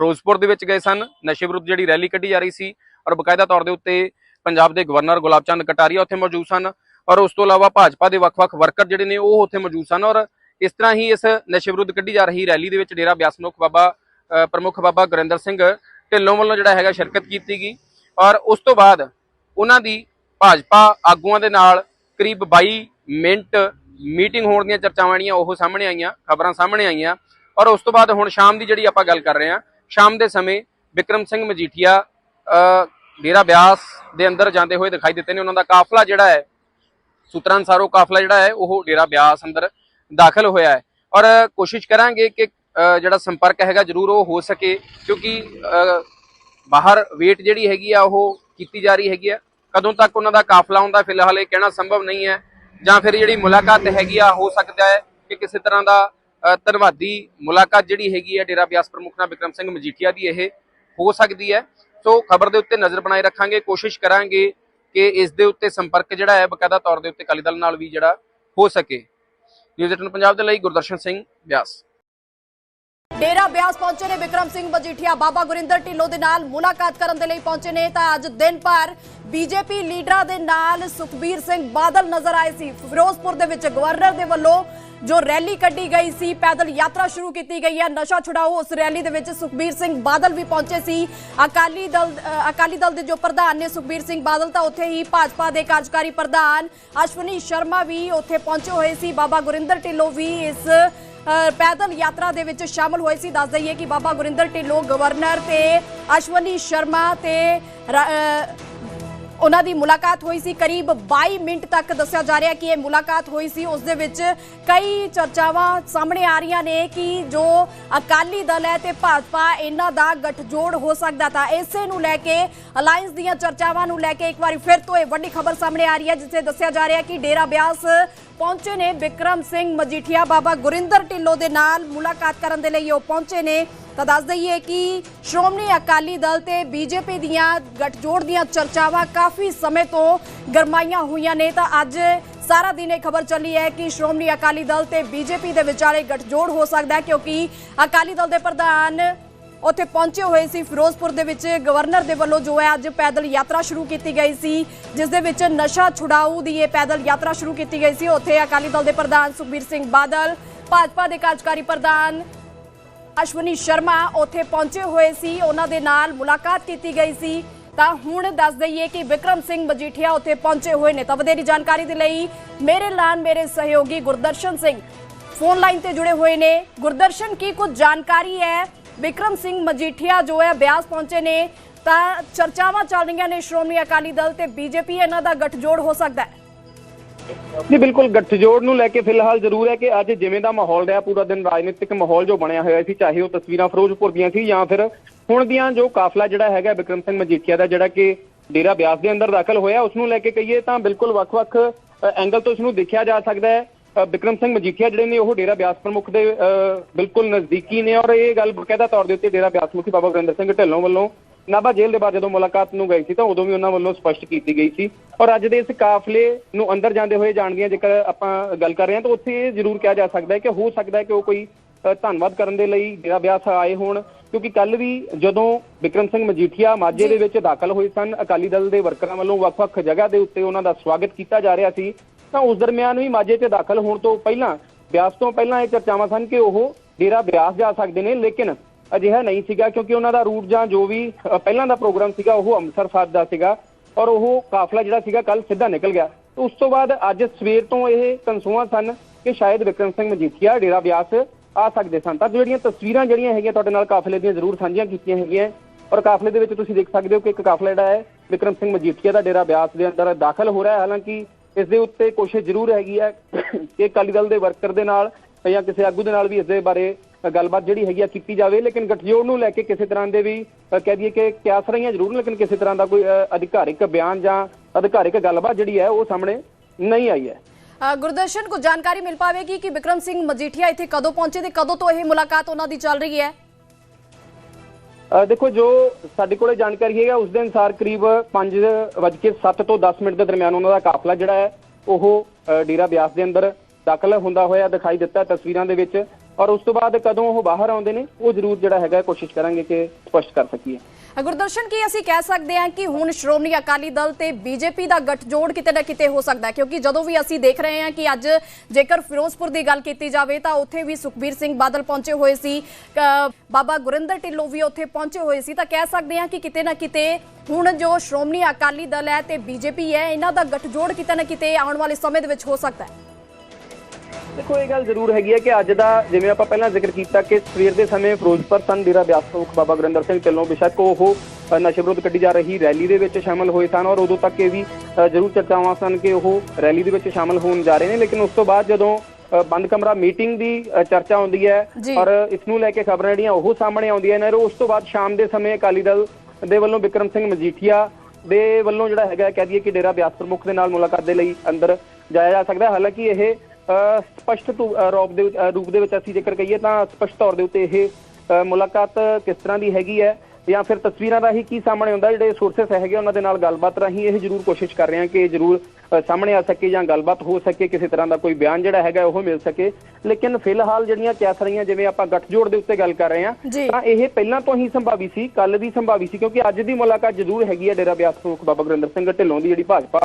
ਫਿਰੋਜ਼ਪੁਰ ਦੇ ਵਿੱਚ ਗਏ ਸਨ। ਨਸ਼ੇ ਵਿਰੁੱਧ ਜਿਹੜੀ ਰੈਲੀ ਕੱਢੀ ਜਾ ਰਹੀ ਸੀ ਔਰ ਬਕਾਇਦਾ ਤੌਰ ਦੇ ਉੱਤੇ ਪੰਜਾਬ ਦੇ ਗਵਰਨਰ ਗੁਲਾਬ ਚੰਦ ਕਟਾਰੀਆ ਉੱਥੇ ਮੌਜੂਦ ਸਨ ਔਰ ਉਸ ਤੋਂ ਇਲਾਵਾ ਭਾਜਪਾ ਦੇ ਵੱਖ-ਵੱਖ ਵਰਕਰ ਜਿਹੜੇ ਨੇ ਉਹ ਉੱਥੇ ਮੌਜੂਦ ਸਨ ਔਰ ਇਸ ਤਰ੍ਹਾਂ ਹੀ ਇਸ ਨਸ਼ੇ ਵਿਰੁੱਧ ਕੱਢੀ ਜਾ ਰਹੀ ਰੈਲੀ ਦੇ ਵਿੱਚ ਡੇਰਾ ਬਿਆਸ ਪ੍ਰਮੁੱਖ ਬਾਬਾ ਪ੍ਰਮੁੱਖ ਬਾਬਾ ਗੁਰਿੰਦਰ ਸਿੰਘ ਢਿੱਲੋਂ ਵੱਲੋਂ ਜਿਹੜਾ ਹੈਗਾ ਸ਼ਿਰਕਤ ਕੀਤੀ ਗਈ ਔਰ ਉਸ ਤੋਂ ਬਾਅਦ ਉਹਨਾਂ ਦੀ ਭਾਜਪਾ ਆਗੂਆਂ ਦੇ ਨਾਲ ਕਰੀਬ 22 ਮਿੰਟ ਮੀਟਿੰਗ ਹੋਣ ਦੀਆਂ ਚਰਚਾਵਾਂ ਜਿਹੜੀਆਂ ਉਹ ਸਾਹਮਣੇ ਆਈਆਂ, ਖਬਰਾਂ ਸਾਹਮਣੇ ਆਈਆਂ ਔਰ ਉਸ ਤੋਂ ਬਾਅਦ ਹੁਣ ਸ਼ਾਮ ਦੀ ਜਿਹੜੀ ਆਪਾਂ ਗੱਲ ਕਰ ਰਹੇ ਹਾਂ ਸ਼ਾਮ ਦੇ ਸਮੇਂ ਵਿਕਰਮ ਸਿੰਘ ਮਜੀਠੀਆ ਡੇਰਾ ਬਿਆਸ ਦੇ ਅੰਦਰ ਜਾਂਦੇ ਹੋਏ ਦਿਖਾਈ ਦਿੱਤੇ ਨੇ। ਉਹਨਾਂ ਦਾ ਕਾਫਲਾ ਜਿਹੜਾ ਹੈ ਸੂਤਰਾਂ ਅਨੁਸਾਰ ਉਹ ਕਾਫਲਾ ਜਿਹੜਾ ਹੈ, ਉਹ ਡੇਰਾ ਬਿਆਸ ਅੰਦਰ ਦਾਖਲ ਹੋਇਆ ਹੈ। ਔਰ ਕੋਸ਼ਿਸ਼ ਕਰਾਂਗੇ ਕਿ ਜਿਹੜਾ ਸੰਪਰਕ ਹੈਗਾ ਜ਼ਰੂਰ ਉਹ ਹੋ ਸਕੇ, ਕਿਉਂਕਿ ਬਾਹਰ ਵੇਟ ਜਿਹੜੀ ਹੈਗੀ ਆ, ਉਹ ਕੀਤੀ ਜਾ ਰਹੀ ਹੈਗੀ ਆ। ਕਦੋਂ ਤੱਕ ਉਹਨਾਂ ਦਾ ਕਾਫਲਾ ਹੁੰਦਾ, ਫਿਲਹਾਲ ਇਹ ਕਹਿਣਾ ਸੰਭਵ ਨਹੀਂ ਹੈ। ਜਾਂ ਫਿਰ ਜਿਹੜੀ ਮੁਲਾਕਾਤ ਹੈਗੀ ਆ, ਹੋ ਸਕਦਾ ਹੈ ਕਿ ਕਿਸੇ ਤਰ੍ਹਾਂ ਦਾ ਧੰਨਵਾਦੀ ਮੁਲਾਕਾਤ ਜਿਹੜੀ ਹੈਗੀ ਹੈ ਡੇਰਾ ਬਿਆਸ ਪ੍ਰਮੁੱਖ ਨਾਲ ਵਿਕਰਮ ਸਿੰਘ ਮਜੀਠੀਆ ਦੀ ਇਹ ਹੋ ਸਕਦੀ ਹੈ। ਸੋ ਖਬਰ ਦੇ ਉੱਤੇ ਨਜ਼ਰ ਬਣਾਏ ਰੱਖਾਂਗੇ, ਕੋਸ਼ਿਸ਼ ਕਰਾਂਗੇ ਕਿ ਇਸ ਦੇ ਉੱਤੇ ਸੰਪਰਕ ਜਿਹੜਾ ਹੈ ਬਕਾਇਦਾ ਤੌਰ ਦੇ ਉੱਤੇ ਅਕਾਲੀ ਦਲ ਨਾਲ ਵੀ ਜਿਹੜਾ ਹੋ ਸਕੇ। ਨਿਊਜ਼ 18 ਪੰਜਾਬ ਦੇ ਲਈ ਗੁਰਦਰਸ਼ਨ ਸਿੰਘ ਬਿਆਸ। ਡੇਰਾ ਬਿਆਸ ਪਹੁੰਚੇ ਨੇ ਵਿਕਰਮ ਸਿੰਘ ਮਜੀਠੀਆ ਬਾਬਾ ਗੁਰਿੰਦਰ ਢਿੱਲੋਂ ਦੇ ਨਾਲ ਮੁਲਾਕਾਤ ਕਰਨ ਦੇ ਲਈ ਪਹੁੰਚੇ ਨੇ। ਤਾਂ ਅੱਜ ਦਿਨ ਭਰ ਬੀਜੇਪੀ ਲੀਡਰਾਂ ਦੇ ਨਾਲ ਸੁਖਬੀਰ ਸਿੰਘ ਬਾਦਲ ਨਜ਼ਰ ਆਏ ਸੀ। ਫਿਰੋਜ਼ਪੁਰ ਦੇ ਵਿੱਚ ਗਵਰਨਰ ਦੇ ਵੱਲੋਂ ਜੋ ਰੈਲੀ ਕੱਢੀ ਗਈ ਸੀ, ਪੈਦਲ ਯਾਤਰਾ ਸ਼ੁਰੂ ਕੀਤੀ ਗਈ ਹੈ। ਨਸ਼ਾ ਛੁਡਾਓ ਉਸ ਰੈਲੀ ਦੇ ਵਿੱਚ ਸੁਖਬੀਰ ਸਿੰਘ ਬਾਦਲ ਵੀ ਪਹੁੰਚੇ ਸੀ। ਅਕਾਲੀ ਦਲ ਅਕਾਲੀ ਦਲ ਦੇ ਜੋ ਪ੍ਰਧਾਨ ਨੇ ਸੁਖਬੀਰ ਸਿੰਘ ਬਾਦਲ, ਤਾਂ ਉੱਥੇ ਹੀ ਭਾਜਪਾ ਦੇ ਕਾਰਜਕਾਰੀ ਪ੍ਰਧਾਨ ਅਸ਼ਵਨੀ ਸ਼ਰਮਾ ਵੀ ਉੱਥੇ ਪਹੁੰਚੇ ਹੋਏ ਸੀ। ਬਾਬਾ ਗੁਰਿੰਦਰ ਢਿੱਲੋਂ ਵੀ ਇਸ ਪੈਦਲ ਯਾਤਰਾ ਦੇ ਵਿੱਚ ਸ਼ਾਮਲ ਹੋਏ ਸੀ। ਦੱਸ ਦਈਏ ਕਿ ਬਾਬਾ ਗੁਰਿੰਦਰ ਢਿੱਲੋਂ ਗਵਰਨਰ ਤੇ ਅਸ਼ਵਨੀ ਸ਼ਰਮਾ ਤੇ ਉਹਨਾਂ ਦੀ ਮੁਲਾਕਾਤ ਹੋਈ ਸੀ। ਕਰੀਬ 22 ਮਿੰਟ ਤੱਕ ਦੱਸਿਆ ਜਾ ਰਿਹਾ ਕਿ ਇਹ ਮੁਲਾਕਾਤ ਹੋਈ ਸੀ। ਉਸ ਦੇ ਵਿੱਚ ਕਈ ਚਰਚਾਵਾਂ ਸਾਹਮਣੇ ਆ ਰਹੀਆਂ ਨੇ ਕਿ ਜੋ ਅਕਾਲੀ ਦਲ ਹੈ ਤੇ ਭਾਜਪਾ, ਇਹਨਾਂ ਦਾ ਗੱਠਜੋੜ ਹੋ ਸਕਦਾ ਤਾਂ ਇਸੇ ਨੂੰ ਲੈ ਕੇ ਅਲਾਈਅੰਸ ਦੀਆਂ ਚਰਚਾਵਾਂ ਨੂੰ ਲੈ ਕੇ ਇੱਕ ਵਾਰੀ ਫਿਰ ਤੋਂ ਇਹ ਵੱਡੀ ਖਬਰ ਸਾਹਮਣੇ ਆ ਰਹੀ ਹੈ, ਜਿੱਥੇ ਦੱਸਿਆ ਜਾ ਰਿਹਾ ਕਿ ਡੇਰਾ ਬਿਆਸ ਪਹੁੰਚੇ ਨੇ ਵਿਕਰਮ ਸਿੰਘ ਮਜੀਠੀਆ, ਬਾਬਾ ਗੁਰਿੰਦਰ ਢਿੱਲੋਂ ਦੇ ਨਾਲ ਮੁਲਾਕਾਤ ਕਰਨ ਦੇ ਲਈ ਉਹ ਪਹੁੰਚੇ ਨੇ। ਤਾਂ ਦੱਸ ਦਈਏ ਕਿ ਸ਼੍ਰੋਮਣੀ ਅਕਾਲੀ ਦਲ ਤੇ ਬੀਜੇਪੀ ਦੀਆਂ ਗੱਠਜੋੜ ਦੀਆਂ ਚਰਚਾਵਾਂ ਕਾਫੀ ਸਮੇਂ ਤੋਂ ਗਰਮਾਈਆਂ ਹੋਈਆਂ ਨੇ। ਤਾਂ ਅੱਜ ਸਾਰਾ ਦਿਨ ਇਹ ਖਬਰ ਚੱਲੀ ਹੈ ਕਿ ਸ਼੍ਰੋਮਣੀ ਅਕਾਲੀ ਦਲ ਤੇ ਬੀਜੇਪੀ ਦੇ ਵਿਚਾਲੇ ਗੱਠਜੋੜ ਹੋ ਸਕਦਾ ਹੈ, ਕਿਉਂਕਿ ਅਕਾਲੀ ਦਲ ਦੇ ਪ੍ਰਧਾਨ ਉੱਥੇ ਪਹੁੰਚੇ ਹੋਏ ਸੀ ਫਿਰੋਜ਼ਪੁਰ ਦੇ ਵਿੱਚ। ਗਵਰਨਰ ਦੇ ਵੱਲੋਂ ਜੋ ਹੈ ਅੱਜ ਪੈਦਲ ਯਾਤਰਾ ਸ਼ੁਰੂ ਕੀਤੀ ਗਈ ਸੀ, ਜਿਸ ਦੇ ਵਿੱਚ ਨਸ਼ਾ ਛੁਡਾਊ ਦੀ ਇਹ ਪੈਦਲ ਯਾਤਰਾ ਸ਼ੁਰੂ ਕੀਤੀ ਗਈ ਸੀ। ਉੱਥੇ ਅਕਾਲੀ ਦਲ ਦੇ ਪ੍ਰਧਾਨ ਸੁਖਬੀਰ ਸਿੰਘ ਬਾਦਲ, ਭਾਜਪਾ ਦੇ ਕਾਰਜਕਾਰੀ ਪ੍ਰਧਾਨ ਅਸ਼ਵਨੀ ਸ਼ਰਮਾ ਉੱਥੇ ਪਹੁੰਚੇ ਹੋਏ ਸੀ। ਉਹਨਾਂ ਦੇ ਨਾਲ ਮੁਲਾਕਾਤ ਕੀਤੀ ਗਈ ਸੀ। ਤਾਂ ਹੁਣ ਦੱਸ ਦਈਏ ਕਿ ਵਿਕਰਮ ਸਿੰਘ ਮਜੀਠੀਆ ਉੱਥੇ ਪਹੁੰਚੇ ਹੋਏ ਨੇ। ਤਾਂ ਵਧੇਰੀ ਜਾਣਕਾਰੀ ਦੇ ਲਈ ਮੇਰੇ ਨਾਲ ਮੇਰੇ ਸਹਿਯੋਗੀ ਗੁਰਦਰਸ਼ਨ ਸਿੰਘ ਫੋਨ ਲਾਈਨ ਤੇ ਜੁੜੇ ਹੋਏ ਨੇ। ਗੁਰਦਰਸ਼ਨ, ਕੀ ਕੁਝ ਜਾਣਕਾਰੀ ਹੈ? ਵਿਕਰਮ ਸਿੰਘ ਮਜੀਠੀਆ ਜੋ ਹੈ ਬਿਆਸ ਪਹੁੰਚੇ ਨੇ, ਤਾਂ ਚਰਚਾਵਾਂ ਚੱਲ ਰਹੀਆਂ ਨੇ ਸ਼੍ਰੋਮਣੀ ਅਕਾਲੀ ਦਲ ਤੇ ਬੀਜੇਪੀ ਇਹਨਾਂ ਦਾ ਗੱਠਜੋੜ ਹੋ ਸਕਦਾ ਹੈ। ਜੀ ਬਿਲਕੁਲ ਗੱਠਜੋੜ ਨੂੰ ਲੈ ਕੇ ਫਿਲਹਾਲ ਜ਼ਰੂਰ ਹੈ ਕਿ ਅੱਜ ਜਿਵੇਂ ਦਾ ਮਾਹੌਲ ਰਿਹਾ, ਪੂਰਾ ਦਿਨ ਰਾਜਨੀਤਿਕ ਮਾਹੌਲ ਜੋ ਬਣਿਆ ਹੋਇਆ ਸੀ, ਚਾਹੇ ਉਹ ਤਸਵੀਰਾਂ ਫਿਰੋਜ਼ਪੁਰ ਦੀਆਂ ਸੀ ਜਾਂ ਫਿਰ ਹੁਣ ਦੀਆਂ ਜੋ ਕਾਫਲਾ ਜਿਹੜਾ ਹੈਗਾ ਵਿਕਰਮ ਸਿੰਘ ਮਜੀਠੀਆ ਦਾ, ਜਿਹੜਾ ਕਿ ਡੇਰਾ ਬਿਆਸ ਦੇ ਅੰਦਰ ਦਾਖਲ ਹੋਇਆ, ਉਸ ਨੂੰ ਲੈ ਕੇ ਕਹੀਏ ਤਾਂ ਬਿਲਕੁਲ ਵੱਖ-ਵੱਖ ਐਂਗਲ ਤੋਂ ਇਸ ਨੂੰ ਦੇਖਿਆ ਜਾ ਸਕਦਾ ਹੈ। ਅ, ਵਿਕਰਮ ਸਿੰਘ ਮਜੀਠੀਆ ਜਿਹੜੇ ਨੇ ਉਹ ਡੇਰਾ ਬਿਆਸ ਪ੍ਰਮੁੱਖ ਦੇ ਬਿਲਕੁਲ ਨਜ਼ਦੀਕੀ ਨੇ ਔਰ ਇਹ ਗੱਲ ਬਕਾਇਦਾ ਤੌਰ ਦੇ ਉੱਤੇ ਡੇਰਾ ਬਿਆਸ ਮੁਖੀ ਬਾਬਾ ਵਰਿੰਦਰ ਸਿੰਘ ਢਿੱਲੋਂ ਵੱਲੋਂ ਨਾਭਾ ਜੇਲ੍ਹ ਦੇ ਬਾਅਦ ਜਦੋਂ ਮੁਲਾਕਾਤ ਨੂੰ ਗਈ ਸੀ ਤਾਂ ਉਦੋਂ ਵੀ ਉਹਨਾਂ ਵੱਲੋਂ ਸਪਸ਼ਟ ਕੀਤੀ ਗਈ ਸੀ। ਔਰ ਅੱਜ ਦੇ ਇਸ ਕਾਫਲੇ ਨੂੰ ਅੰਦਰ ਜਾਂਦੇ ਹੋਏ ਜਾਣ ਦੀਆਂ ਜੇਕਰ ਆਪਾਂ ਗੱਲ ਕਰ ਰਹੇ ਹਾਂ ਤਾਂ ਉੱਥੇ ਇਹ ਜ਼ਰੂਰ ਕਿਹਾ ਜਾ ਸਕਦਾ ਹੈ ਕਿ ਹੋ ਸਕਦਾ ਹੈ ਕਿ ਉਹ ਕੋਈ ਧੰਨਵਾਦ ਕਰਨ ਦੇ ਲਈ ਡੇਰਾ ਬਿਆਸ ਆਏ ਹੋਣ। ਕਿਉਂਕਿ ਕੱਲ ਵੀ ਜਦੋਂ ਵਿਕਰਮ ਸਿੰਘ ਮਜੀਠੀਆ ਮਾਝੇ ਦੇ ਵਿੱਚ ਦਾਖਲ ਹੋਏ ਸਨ ਅਕਾਲੀ ਦਲ ਦੇ ਵਰਕਰਾਂ ਵੱਲੋਂ ਵੱਖ-ਵੱਖ ਜਗ੍ਹਾ ਦੇ ਉੱਤੇ ਉਹਨਾਂ ਦਾ ਸਵਾਗਤ ਕੀਤਾ ਜਾ ਰਿਹਾ ਸੀ ਤਾਂ ਉਸ ਦਰਮਿਆਨ ਵੀ ਮਾਝੇ 'ਚ ਦਾਖਲ ਹੋਣ ਤੋਂ ਪਹਿਲਾਂ, ਬਿਆਸ ਤੋਂ ਪਹਿਲਾਂ ਇਹ ਚਰਚਾਵਾਂ ਸਨ ਕਿ ਉਹ ਡੇਰਾ ਬਿਆਸ ਜਾ ਸਕਦੇ ਨੇ, ਲੇਕਿਨ ਅਜਿਹਾ ਨਹੀਂ ਸੀਗਾ ਕਿਉਂਕਿ ਉਹਨਾਂ ਦਾ ਰੂਟ ਜਾਂ ਜੋ ਵੀ ਪਹਿਲਾਂ ਦਾ ਪ੍ਰੋਗਰਾਮ ਸੀਗਾ ਉਹ ਅੰਮ੍ਰਿਤਸਰ ਸਾਹਿਬ ਦਾ ਸੀਗਾ ਔਰ ਉਹ ਕਾਫਲਾ ਜਿਹੜਾ ਸੀਗਾ ਕੱਲ ਸਿੱਧਾ ਨਿਕਲ ਗਿਆ। ਉਸ ਤੋਂ ਬਾਅਦ ਅੱਜ ਸਵੇਰ ਤੋਂ ਇਹ ਕਨਸੂਆਂ ਸਨ ਕਿ ਸ਼ਾਇਦ ਵਿਕਰਮ ਸਿੰਘ ਮਜੀਠੀਆ ਡੇਰਾ ਬਿਆਸ ਆ ਸਕਦੇ ਸਨ। ਤਾਂ ਜਿਹੜੀਆਂ ਤਸਵੀਰਾਂ ਜਿਹੜੀਆਂ ਹੈਗੀਆਂ ਤੁਹਾਡੇ ਨਾਲ ਕਾਫਲੇ ਦੀਆਂ ਜ਼ਰੂਰ ਸਾਂਝੀਆਂ ਕੀਤੀਆਂ ਹੈਗੀਆਂ ਔਰ ਕਾਫਲੇ ਦੇ ਵਿੱਚ ਤੁਸੀਂ ਦੇਖ ਸਕਦੇ ਹੋ ਕਿ ਇੱਕ ਕਾਫਲਾ ਜਿਹੜਾ ਹੈ, ਵਿਕਰਮ ਸਿੰਘ ਮਜੀਠੀਆ ਦਾ ਡੇਰਾ ਬਿਆਸ ਦੇ ਅੰਦਰ ਦਾਖਲ ਹੋ ਰਿਹਾ ਹੈ। ਹਾਲਾਂਕਿ ਇਸ ਦੇ ਉੱਤੇ ਕੋਸ਼ਿਸ਼ ਜ਼ਰੂਰ ਹੈਗੀ ਹੈ ਕਿ ਅਕਾਲੀ ਦਲ ਦੇ ਵਰਕਰ ਦੇ ਨਾਲ ਜਾਂ ਕਿਸੇ ਆਗੂ ਦੇ ਨਾਲ ਵੀ ਇਸ ਦੇ ਬਾਰੇ ਗੱਲਬਾਤ ਜਿਹੜੀ ਹੈਗੀ ਆ ਕੀਤੀ ਜਾਵੇ। ਲੇਕਿਨ ਗਠਜੋੜ ਨੂੰ ਲੈ ਕੇ ਕਿਸੇ ਤਰ੍ਹਾਂ ਦੇ ਵੀ ਕਹਿ ਦਈਏ ਕਿ ਕਿਆਸ ਰਹੀਆਂ ਜ਼ਰੂਰ, ਲੇਕਿਨ ਕਿਸੇ ਤਰ੍ਹਾਂ ਦਾ ਕੋਈ ਅਧਿਕਾਰਿਕ ਬਿਆਨ ਜਾਂ ਅਧਿਕਾਰਿਕ ਗੱਲਬਾਤ ਜਿਹੜੀ ਹੈ ਉਹ ਸਾਹਮਣੇ ਨਹੀਂ ਆਈ ਹੈ। ਗੁਰਦਰਸ਼ਨ, ਕੁਝ ਜਾਣਕਾਰੀ ਮਿਲ ਪਾਵੇਗੀ ਕਿ ਵਿਕਰਮ ਸਿੰਘ ਮਜੀਠੀਆ ਇੱਥੇ ਕਦੋਂ ਪਹੁੰਚੇ ਤੇ ਕਦੋਂ ਤੋਂ ਇਹ ਮੁਲਾਕਾਤ ਉਹਨਾਂ ਦੀ ਚੱਲ ਰਹੀ ਹੈ? ਦੇਖੋ ਜੋ ਸਾਡੇ ਕੋਲੇ ਜਾਣਕਾਰੀ ਹੈਗਾ ਉਸ ਦੇ ਅਨੁਸਾਰ ਕਰੀਬ 5:07 ਤੋਂ 10 ਮਿੰਟ ਦੇ ਦਰਮਿਆਨ ਉਹਨਾਂ ਦਾ ਕਾਫਲਾ ਜਿਹੜਾ ਹੈ, ਉਹ ਡੇਰਾ ਬਿਆਸ ਦੇ ਅੰਦਰ ਦਾਖਲ ਹੁੰਦਾ ਹੋਇਆ ਦਿਖਾਈ ਦਿੱਤਾ ਤਸਵੀਰਾਂ ਦੇ ਵਿੱਚ। ਔਰ ਉਸ ਤੋਂ ਬਾਅਦ ਕਦੋਂ ਉਹ ਬਾਹਰ ਆਉਂਦੇ ਨੇ, ਉਹ ਜ਼ਰੂਰ ਜਿਹੜਾ ਹੈਗਾ ਕੋਸ਼ਿਸ਼ ਕਰਾਂਗੇ ਕਿ ਸਪਸ਼ਟ ਕਰ ਸਕੀਏ। ਗੁਰਦਰਸ਼ਨ, ਕੀ ਅਸੀਂ ਕਹਿ ਸਕਦੇ ਹਾਂ ਕਿ ਹੁਣ ਸ਼੍ਰੋਮਣੀ ਅਕਾਲੀ ਦਲ ਤੇ ਬੀਜੇਪੀ ਦਾ ਗੱਠਜੋੜ ਕਿਤੇ ਨਾ ਕਿਤੇ ਹੋ ਸਕਦਾ ਕਿਉਂਕਿ ਜਦੋਂ ਵੀ ਅਸੀਂ ਦੇਖ ਰਹੇ ਹਾਂ ਕਿ ਅੱਜ ਜੇਕਰ ਫਿਰੋਜ਼ਪੁਰ ਦੀ ਗੱਲ ਕੀਤੀ ਜਾਵੇ ਤਾਂ ਉੱਥੇ ਵੀ ਸੁਖਬੀਰ ਸਿੰਘ ਬਾਦਲ ਪਹੁੰਚੇ ਹੋਏ ਸੀ ਬਾਬਾ ਗੁਰਿੰਦਰ ਢਿੱਲੋਂ ਵੀ ਉੱਥੇ ਪਹੁੰਚੇ ਹੋਏ ਸੀ, ਤਾਂ ਕਹਿ ਸਕਦੇ ਹਾਂ ਕਿ ਕਿਤੇ ਨਾ ਕਿਤੇ ਹੁਣ ਜੋ ਸ਼੍ਰੋਮਣੀ ਅਕਾਲੀ ਦਲ ਹੈ ਤੇ ਬੀਜੇਪੀ ਹੈ, ਇਹਨਾਂ ਦਾ ਗੱਠਜੋੜ ਕਿਤੇ ਨਾ ਕਿਤੇ ਆਉਣ ਵਾਲੇ ਸਮੇਂ ਦੇ ਵਿੱਚ ਹੋ ਸਕਦਾ ਹੈ। ਦੇਖੋ ਇਹ ਗੱਲ ਜ਼ਰੂਰ ਹੈਗੀ ਹੈ ਕਿ ਅੱਜ ਦਾ ਜਿਵੇਂ ਆਪਾਂ ਪਹਿਲਾਂ ਜ਼ਿਕਰ ਕੀਤਾ ਕਿ ਸਵੇਰ ਦੇ ਸਮੇਂ ਫਿਰੋਜ਼ਪੁਰ ਸਨ ਡੇਰਾ ਬਿਆਸ ਪ੍ਰਮੁੱਖ ਬਾਬਾ ਗੁਰਿੰਦਰ ਸਿੰਘ ਢਿੱਲੋਂ ਬੇਸ਼ੱਕ ਉਹ ਨਸ਼ੇ ਵਿਰੁੱਧ ਕੱਢੀ ਜਾ ਰਹੀ ਰੈਲੀ ਦੇ ਵਿੱਚ ਸ਼ਾਮਲ ਹੋਏ ਸਨ ਔਰ ਉਦੋਂ ਤੱਕ ਇਹ ਵੀ ਜ਼ਰੂਰ ਚਰਚਾਵਾਂ ਸਨ ਕਿ ਉਹ ਰੈਲੀ ਦੇ ਵਿੱਚ ਸ਼ਾਮਲ ਹੋਣ ਜਾ ਰਹੇ ਨੇ ਲੇਕਿਨ ਉਸ ਤੋਂ ਬਾਅਦ ਜਦੋਂ ਬੰਦ ਕਮਰਾ ਮੀਟਿੰਗ ਦੀ ਚਰਚਾ ਹੁੰਦੀ ਹੈ। ਔਰ ਇਸ ਨੂੰ ਲੈ ਕੇ ਖਬਰਾਂ ਜਿਹੜੀਆਂ ਉਹ ਸਾਹਮਣੇ ਆਉਂਦੀਆਂ ਨੇ ਔਰ ਉਸ ਤੋਂ ਬਾਅਦ ਸ਼ਾਮ ਦੇ ਸਮੇਂ ਅਕਾਲੀ ਦਲ ਦੇ ਵੱਲੋਂ ਵਿਕਰਮ ਸਿੰਘ ਮਜੀਠੀਆ ਦੇ ਵੱਲੋਂ ਜਿਹੜਾ ਹੈਗਾ ਕਹਿ ਦਈਏ ਕਿ ਡੇਰਾ ਬਿਆਸ ਪ੍ਰਮੁੱਖ ਦੇ ਨਾਲ ਮੁਲਾਕਾਤ ਦੇ ਲਈ ਅੰਦਰ ਜਾਇਆ ਜਾ ਸਕਦਾ ਹਾਲਾਂਕਿ ਇਹ ਸਪਸ਼ਟ ਰੂਪ ਦੇ ਰੂਪ ਦੇ ਵਿੱਚ ਅਸੀਂ ਜੇਕਰ ਕਹੀਏ ਤਾਂ ਸਪਸ਼ਟ ਤੌਰ ਦੇ ਉੱਤੇ ਇਹ ਮੁਲਾਕਾਤ ਕਿਸ ਤਰ੍ਹਾਂ ਦੀ ਹੈਗੀ ਹੈ ਜਾਂ ਫਿਰ ਤਸਵੀਰਾਂ ਰਾਹੀਂ ਕੀ ਸਾਹਮਣੇ ਆਉਂਦਾ, ਜਿਹੜੇ ਸੋਰਸਸ ਹੈਗੇ ਉਹਨਾਂ ਦੇ ਨਾਲ ਗੱਲਬਾਤ ਰਾਹੀਂ ਇਹ ਜ਼ਰੂਰ ਕੋਸ਼ਿਸ਼ ਕਰ ਰਹੇ ਹਾਂ ਕਿ ਜ਼ਰੂਰ ਸਾਹਮਣੇ ਆ ਸਕੇ ਜਾਂ ਗੱਲਬਾਤ ਹੋ ਸਕੇ ਕਿਸੇ ਤਰ੍ਹਾਂ ਦਾ ਕੋਈ ਬਿਆਨ ਜਿਹੜਾ ਹੈਗਾ ਉਹ ਮਿਲ ਸਕੇ। ਲੇਕਿਨ ਫਿਲਹਾਲ ਜਿਹੜੀਆਂ ਕਿਆਸ ਰਹੀਆਂ ਜਿਵੇਂ ਆਪਾਂ ਗੱਠਜੋੜ ਦੇ ਉੱਤੇ ਗੱਲ ਕਰ ਰਹੇ ਹਾਂ ਜੀ। ਤਾਂ ਇਹ ਪਹਿਲਾਂ ਤੋਂ ਹੀ ਸੰਭਾਵੀ ਸੀ ਕੱਲ ਦੀ ਸੰਭਾਵੀ ਸੀ ਕਿਉਂਕਿ ਅੱਜ ਦੀ ਮੁਲਾਕਾਤ ਜ਼ਰੂਰ ਹੈਗੀ ਹੈ ਡੇਰਾ ਬਿਆਸ ਪ੍ਰਮੁੱਖ ਬਾਬਾ ਗੁਰਿੰਦਰ ਸਿੰਘ ਢਿੱਲੋਂ ਦੀ ਜਿਹੜੀ ਭਾਜਪਾ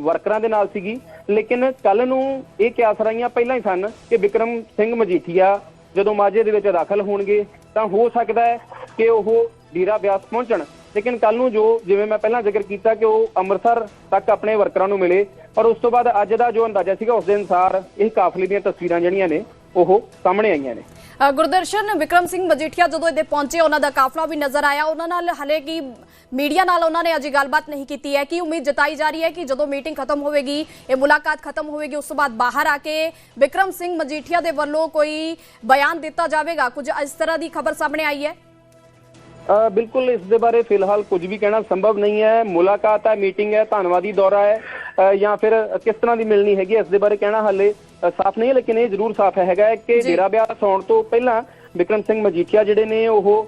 ਵਰਕਰਾਂ ਦੇ ਨਾਲ ਸੀਗੀ। ਲੇਕਿਨ ਕੱਲ ਨੂੰ ਇਹ ਕਿਆਸ ਰਹੀਆਂ ਪਹਿਲਾਂ ਹੀ ਸਨ ਕਿ ਵਿਕਰਮ ਸਿੰਘ ਮਜੀਠੀਆ ਜਦੋਂ ਮਾਝੇ ਦੇ ਵਿੱਚ ਦਾਖਲ ਹੋਣਗੇ ਤਾਂ ਹੋ ਸਕਦਾ ਹੈ ਕਿ ਉਹ ਡੇਰਾ ਬਿਆਸ ਪਹੁੰਚਣ। ਲੇਕਿਨ ਕੱਲ ਨੂੰ ਜੋ ਜਿਵੇਂ ਮੈਂ ਪਹਿਲਾਂ ਜ਼ਿਕਰ ਕੀਤਾ ਕਿ ਉਹ ਅੰਮ੍ਰਿਤਸਰ ਤੱਕ ਆਪਣੇ ਵਰਕਰਾਂ ਨੂੰ ਮਿਲੇ ਔਰ ਉਸ ਤੋਂ ਬਾਅਦ ਅੱਜ ਦਾ ਜੋ ਅੰਦਾਜ਼ਾ ਸੀਗਾ ਉਸ ਦੇ ਅਨੁਸਾਰ ਇਹ ਕਾਫਲੇ ਦੀਆਂ ਤਸਵੀਰਾਂ ਜਿਹੜੀਆਂ ਨੇ ਉਹ ਸਾਹਮਣੇ ਆਈਆਂ ਨੇ। ਗੁਰਦਰਸ਼ਨ ਵਿਕਰਮ ਸਿੰਘ ਮਜੀਠੀਆ ਜਦੋਂ ਇਹਦੇ ਪਹੁੰਚੇ, ਉਹਨਾਂ ਦਾ ਕਾਫਲਾ ਵੀ ਨਜ਼ਰ ਆਇਆ। ਉਹਨਾਂ ਨਾਲ ਹਲੇ ਕੀ ਮੀਡੀਆ ਨਾਲ ਉਹਨਾਂ ਨੇ ਅਜੇ ਗੱਲਬਾਤ ਨਹੀਂ ਕੀਤੀ ਹੈ। ਕਿ ਉਮੀਦ ਜਤਾਈ ਜਾ ਰਹੀ ਹੈ ਕਿ ਜਦੋਂ ਮੀਟਿੰਗ ਖਤਮ ਹੋਵੇਗੀ, ਇਹ ਮੁਲਾਕਾਤ ਖਤਮ ਹੋਵੇਗੀ, ਉਸ ਤੋਂ ਬਾਅਦ ਬਾਹਰ ਆ ਕੇ ਵਿਕਰਮ ਸਿੰਘ ਮਜੀਠੀਆ ਦੇ ਵੱਲੋਂ ਕੋਈ ਬਿਆਨ ਦਿੱਤਾ ਜਾਵੇਗਾ? ਕੁਝ ਇਸ ਤਰ੍ਹਾਂ ਦੀ ਖਬਰ ਸਾਹਮਣੇ ਆਈ ਹੈ? ਬਿਲਕੁਲ ਇਸ ਦੇ ਬਾਰੇ ਫਿਲਹਾਲ ਕੁਝ ਵੀ ਕਹਿਣਾ ਸੰਭਵ ਨਹੀਂ ਹੈ। ਮੁਲਾਕਾਤ ਹੈ ਮੀਟਿੰਗ ਹੈ ਧੰਨਵਾਦੀ ਦੌਰਾ ਹੈ ਜਾਂ ਫਿਰ ਕਿਸ ਤਰ੍ਹਾਂ ਦੀ ਮਿਲਣੀ ਹੈਗੀ ਇਸ ਦੇ ਬਾਰੇ ਕਹਿਣਾ ਹਾਲੇ ਸਾਫ਼ ਨਹੀਂ ਹੈ ਲੇਕਿਨ ਇਹ ਜ਼ਰੂਰ ਸਾਫ਼ ਹੈਗਾ ਕਿ। ਡੇਰਾ ਬਿਆਸ ਆਉਣ ਤੋਂ ਪਹਿਲਾਂ ਵਿਕਰਮ ਸਿੰਘ ਮਜੀਠੀਆ ਜਿਹੜੇ ਨੇ ਉਹ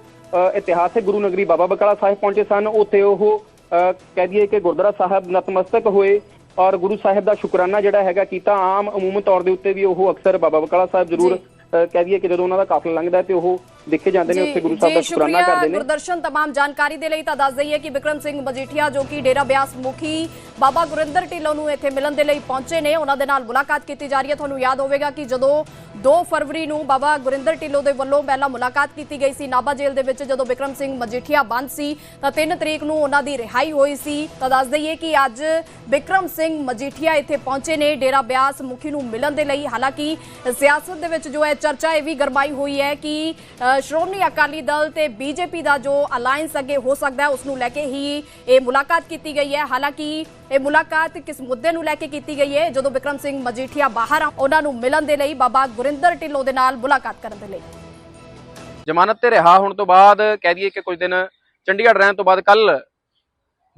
ਇਤਿਹਾਸਕ ਗੁਰੂ ਨਗਰੀ ਬਾਬਾ ਬਕਾਲਾ ਸਾਹਿਬ ਪਹੁੰਚੇ ਸਨ। ਉੱਥੇ ਉਹ ਕਹਿ ਦਈਏ ਕਿ ਗੁਰਦੁਆਰਾ ਸਾਹਿਬ ਨਤਮਸਤਕ ਹੋਏ ਔਰ ਗੁਰੂ ਸਾਹਿਬ ਦਾ ਸ਼ੁਕਰਾਨਾ ਜਿਹੜਾ ਹੈਗਾ ਕੀਤਾ। ਆਮ ਅਮੂਮਨ ਤੌਰ ਦੇ ਉੱਤੇ ਵੀ ਉਹ ਅਕਸਰ ਬਾਬਾ ਬਕਾਲਾ ਸਾਹਿਬ ਜ਼ਰੂਰ ਕਹਿ ਦਈਏ ਕਿ ਜਦੋਂ ਉਹਨਾਂ ਦਾ ਕਾਫਲਾ ਲੰਘਦਾ ਤੇ ਉਹ ਦੇਖੇ ਜਾਂਦੇ ਨੇ ਉੱਥੇ ਗੁਰੂ ਸਾਹਿਬ ਦਾ ਜੀ ਸ਼ੁਕਰਾਨਾ ਸ਼ੁਕਰੀਆ ਕਰਦੇ ਨੇ ਗੁਰਦਰਸ਼ਨ तमाम ਜਾਣਕਾਰੀ ਦੇ ਲਈ ਤਾਂ ਦੱਸ ਦਈਏ ਕਿ ਵਿਕਰਮ ਸਿੰਘ ਮਜੀਠੀਆ ਜੋ ਕਿ ਡੇਰਾ ਬਿਆਸ ਮੁਖੀ ਬਾਬਾ ਗੁਰਿੰਦਰ ਢਿੱਲੋਂ ਨੂੰ ਇੱਥੇ ਮਿਲਣ ਦੇ ਲਈ ਪਹੁੰਚੇ ਨੇ ਉਹਨਾਂ ਦੇ ਨਾਲ ਮੁਲਾਕਾਤ ਕੀਤੀ ਜਾ ਰਹੀ ਹੈ ਤੁਹਾਨੂੰ ਯਾਦ ਹੋਵੇਗਾ ਕਿ ਜਦੋਂ 2 ਫਰਵਰੀ ਨੂੰ ਬਾਬਾ ਗੁਰਿੰਦਰ ਢਿੱਲੋਂ ਦੇ ਵੱਲੋਂ ਪਹਿਲਾਂ ਮੁਲਾਕਾਤ ਕੀਤੀ ਗਈ ਸੀ ਨਾਭਾ ਜੇਲ੍ਹ ਦੇ ਵਿੱਚ ਜਦੋਂ ਵਿਕਰਮ ਸਿੰਘ ਮਜੀਠੀਆ ਬੰਦ ਸੀ ਤਾਂ 3 ਤਰੀਕ ਨੂੰ ਉਹਨਾਂ ਦੀ ਰਿਹਾਈ ਹੋਈ ਸੀ ਤਾਂ ਦੱਸ ਦਈਏ ਕਿ ਅੱਜ ਵਿਕਰਮ ਸਿੰਘ ਮਜੀਠੀਆ ਇੱਥੇ ਪਹੁੰਚੇ ਨੇ ਡੇਰਾ ਬਿਆਸ ਮੁਖੀ ਨੂੰ ਮਿਲਣ ਦੇ ਲਈ ਹਾਲਾਂਕਿ ਸਿਆਸਤ ਦੇ ਵਿੱਚ ਜੋ ਹੈ ਚਰਚਾ ਇਹ ਵੀ ਗਰਮਾਈ ਹੋਈ ਹੈ ਕਿ ਅ, ਸ਼੍ਰੋਮਣੀ ਅਕਾਲੀ ਦਲ ਤੇ ਬੀਜੇਪੀ ਦਾ ਜੋ ਅਲਾਈਅੰਸ ਅੱਗੇ ਹੋ ਸਕਦਾ ਹੈ ਉਸ ਨੂੰ ਲੈ ਕੇ ਹੀ ਇਹ ਮੁਲਾਕਾਤ ਕੀਤੀ ਗਈ ਹੈ। ਹਾਲਾਂਕਿ ਇਹ ਮੁਲਾਕਾਤ ਕਿਸ ਮੁੱਦੇ ਨੂੰ ਲੈ ਕੇ ਕੀਤੀ ਗਈ ਹੈ, ਜਦੋਂ ਵਿਕਰਮ ਸਿੰਘ ਮਜੀਠੀਆ ਬਾਹਰ ਆ, ਉਹਨਾਂ ਨੂੰ ਮਿਲਣ ਦੇ ਲਈ ਬਾਬਾ ਗੁਰਿੰਦਰ ਢਿੱਲੋਂ ਦੇ ਨਾਲ ਮੁਲਾਕਾਤ ਕਰਨ ਦੇ ਲਈ। ਜ਼ਮਾਨਤ ਤੇ ਰਿਹਾ ਹੋਣ ਤੋਂ ਬਾਅਦ ਕਹਿ ਦਈਏ ਕਿ ਕੁਝ ਦਿਨ ਚੰਡੀਗੜ੍ਹ ਰਹਿਣ ਤੋਂ ਬਾਅਦ ਕੱਲ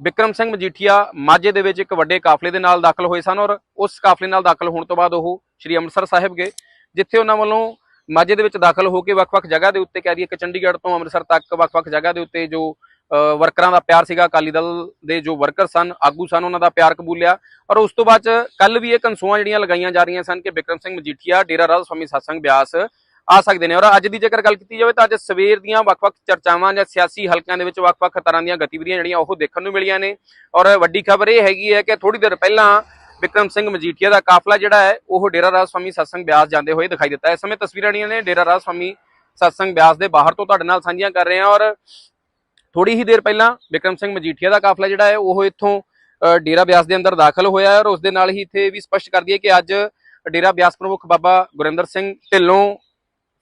ਵਿਕਰਮ ਸਿੰਘ ਮਜੀਠੀਆ ਮਾਝੇ ਦੇ ਵਿੱਚ ਇੱਕ ਵੱਡੇ ਕਾਫਲੇ ਦੇ ਨਾਲ ਦਾਖਲ ਹੋਏ ਸਨ ਔਰ ਉਸ ਕਾਫਲੇ ਨਾਲ ਦਾਖਲ ਹੋਣ ਤੋਂ ਬਾਅਦ ਉਹ ਸ੍ਰੀ ਅੰਮ੍ਰਿਤਸਰ ਸਾਹਿਬ ਗਏ, ਜਿੱਥੇ ਉਹਨਾਂ ਵੱਲੋਂ ਮਾਝੇ ਦੇ ਵਿੱਚ ਦਾਖਲ ਹੋ ਕੇ ਵੱਖ-ਵੱਖ ਜਗ੍ਹਾ ਦੇ ਉੱਤੇ ਕਹਿ ਦਈਏ ਕਿ ਚੰਡੀਗੜ੍ਹ ਤੋਂ ਅੰਮ੍ਰਿਤਸਰ ਤੱਕ ਵੱਖ-ਵੱਖ ਜਗ੍ਹਾ ਦੇ ਉੱਤੇ ਜੋ ਵਰਕਰਾਂ ਦਾ ਪਿਆਰ ਸੀਗਾ, ਅਕਾਲੀ ਦਲ ਦੇ ਜੋ ਵਰਕਰ ਸਨ, ਆਗੂ ਸਨ, ਉਹਨਾਂ ਦਾ ਪਿਆਰ ਕਬੂਲਿਆ ਔਰ ਉਸ ਤੋਂ ਬਾਅਦ ਕੱਲ ਵੀ ਇਹ ਕਨਸੂਆਂ ਜਿਹੜੀਆਂ ਲਗਾਈਆਂ ਜਾ ਰਹੀਆਂ ਸਨ ਕਿ ਵਿਕਰਮ ਸਿੰਘ ਮਜੀਠੀਆ, ਡੇਰਾ ਰਾਜ ਸਵਾਮੀ ਸਤਸੰਗ ਬਿਆਸ ਆ ਸਕਦੇ ਨੇ। ਔਰ ਅੱਜ ਦੀ ਜੇਕਰ ਗੱਲ ਕੀਤੀ ਜਾਵੇ ਤਾਂ ਅੱਜ ਸਵੇਰ ਦੀਆਂ ਵੱਖ-ਵੱਖ ਚਰਚਾਵਾਂ ਜਾਂ ਸਿਆਸੀ ਹਲਕਿਆਂ ਦੇ ਵਿੱਚ ਵੱਖ-ਵੱਖ ਤਰ੍ਹਾਂ ਦੀਆਂ ਗਤੀਵਿਧੀਆਂ ਜਿਹੜੀਆਂ ਉਹ ਦੇਖਣ ਨੂੰ ਮਿਲੀਆਂ ਨੇ। ਔਰ ਵੱਡੀ ਖਬਰ ਇਹ ਹੈਗੀ ਹੈ ਕਿ ਥੋੜੀ ਦੇਰ ਪਹਿਲਾਂ ਵਿਕਰਮ ਸਿੰਘ ਮਜੀਠੀਆ ਦਾ ਕਾਫਲਾ ਜਿਹੜਾ ਹੈ, ਉਹ ਡੇਰਾ ਰਾਜ ਸਵਾਮੀ ਸਤਸੰਗ ਬਿਆਸ ਜਾਂਦੇ ਹੋਏ ਦਿਖਾਈ ਦਿੱਤਾ ਇਸ ਸਮੇਂ ਤਸਵੀਰਾਂ ਜਿਹੜੀਆਂ ਨੇ, ਡੇਰਾ ਰਾਜ ਸਵਾਮੀ ਸਤਸੰਗ ਬਿਆਸ ਦੇ ਬਾਹਰ ਤੋਂ ਤੁਹਾਡੇ ਨਾਲ ਸਾਂਝੀਆਂ ਕਰ ਰਹੇ ਹਾਂ ਔਰ ਥੋੜੀ ਹੀ ਦੇਰ ਪਹਿਲਾਂ ਵਿਕਰਮ ਸਿੰਘ ਮਜੀਠੀਆ ਦਾ ਕਾਫਲਾ ਜਿਹੜਾ ਹੈ, ਉਹ ਇੱਥੋਂ ਡੇਰਾ ਬਿਆਸ ਦੇ ਅੰਦਰ ਦਾਖਲ ਹੋਇਆ ਹੈ ਔਰ ਉਸ ਦੇ ਨਾਲ ਹੀ ਇੱਥੇ ਵੀ ਸਪਸ਼ਟ ਕਰ ਦਈਏ ਕਿ ਅੱਜ ਡੇਰਾ ਬਿਆਸ ਪ੍ਰਮੁੱਖ ਬਾਬਾ ਗੁਰਿੰਦਰ ਸਿੰਘ ਢਿੱਲੋਂ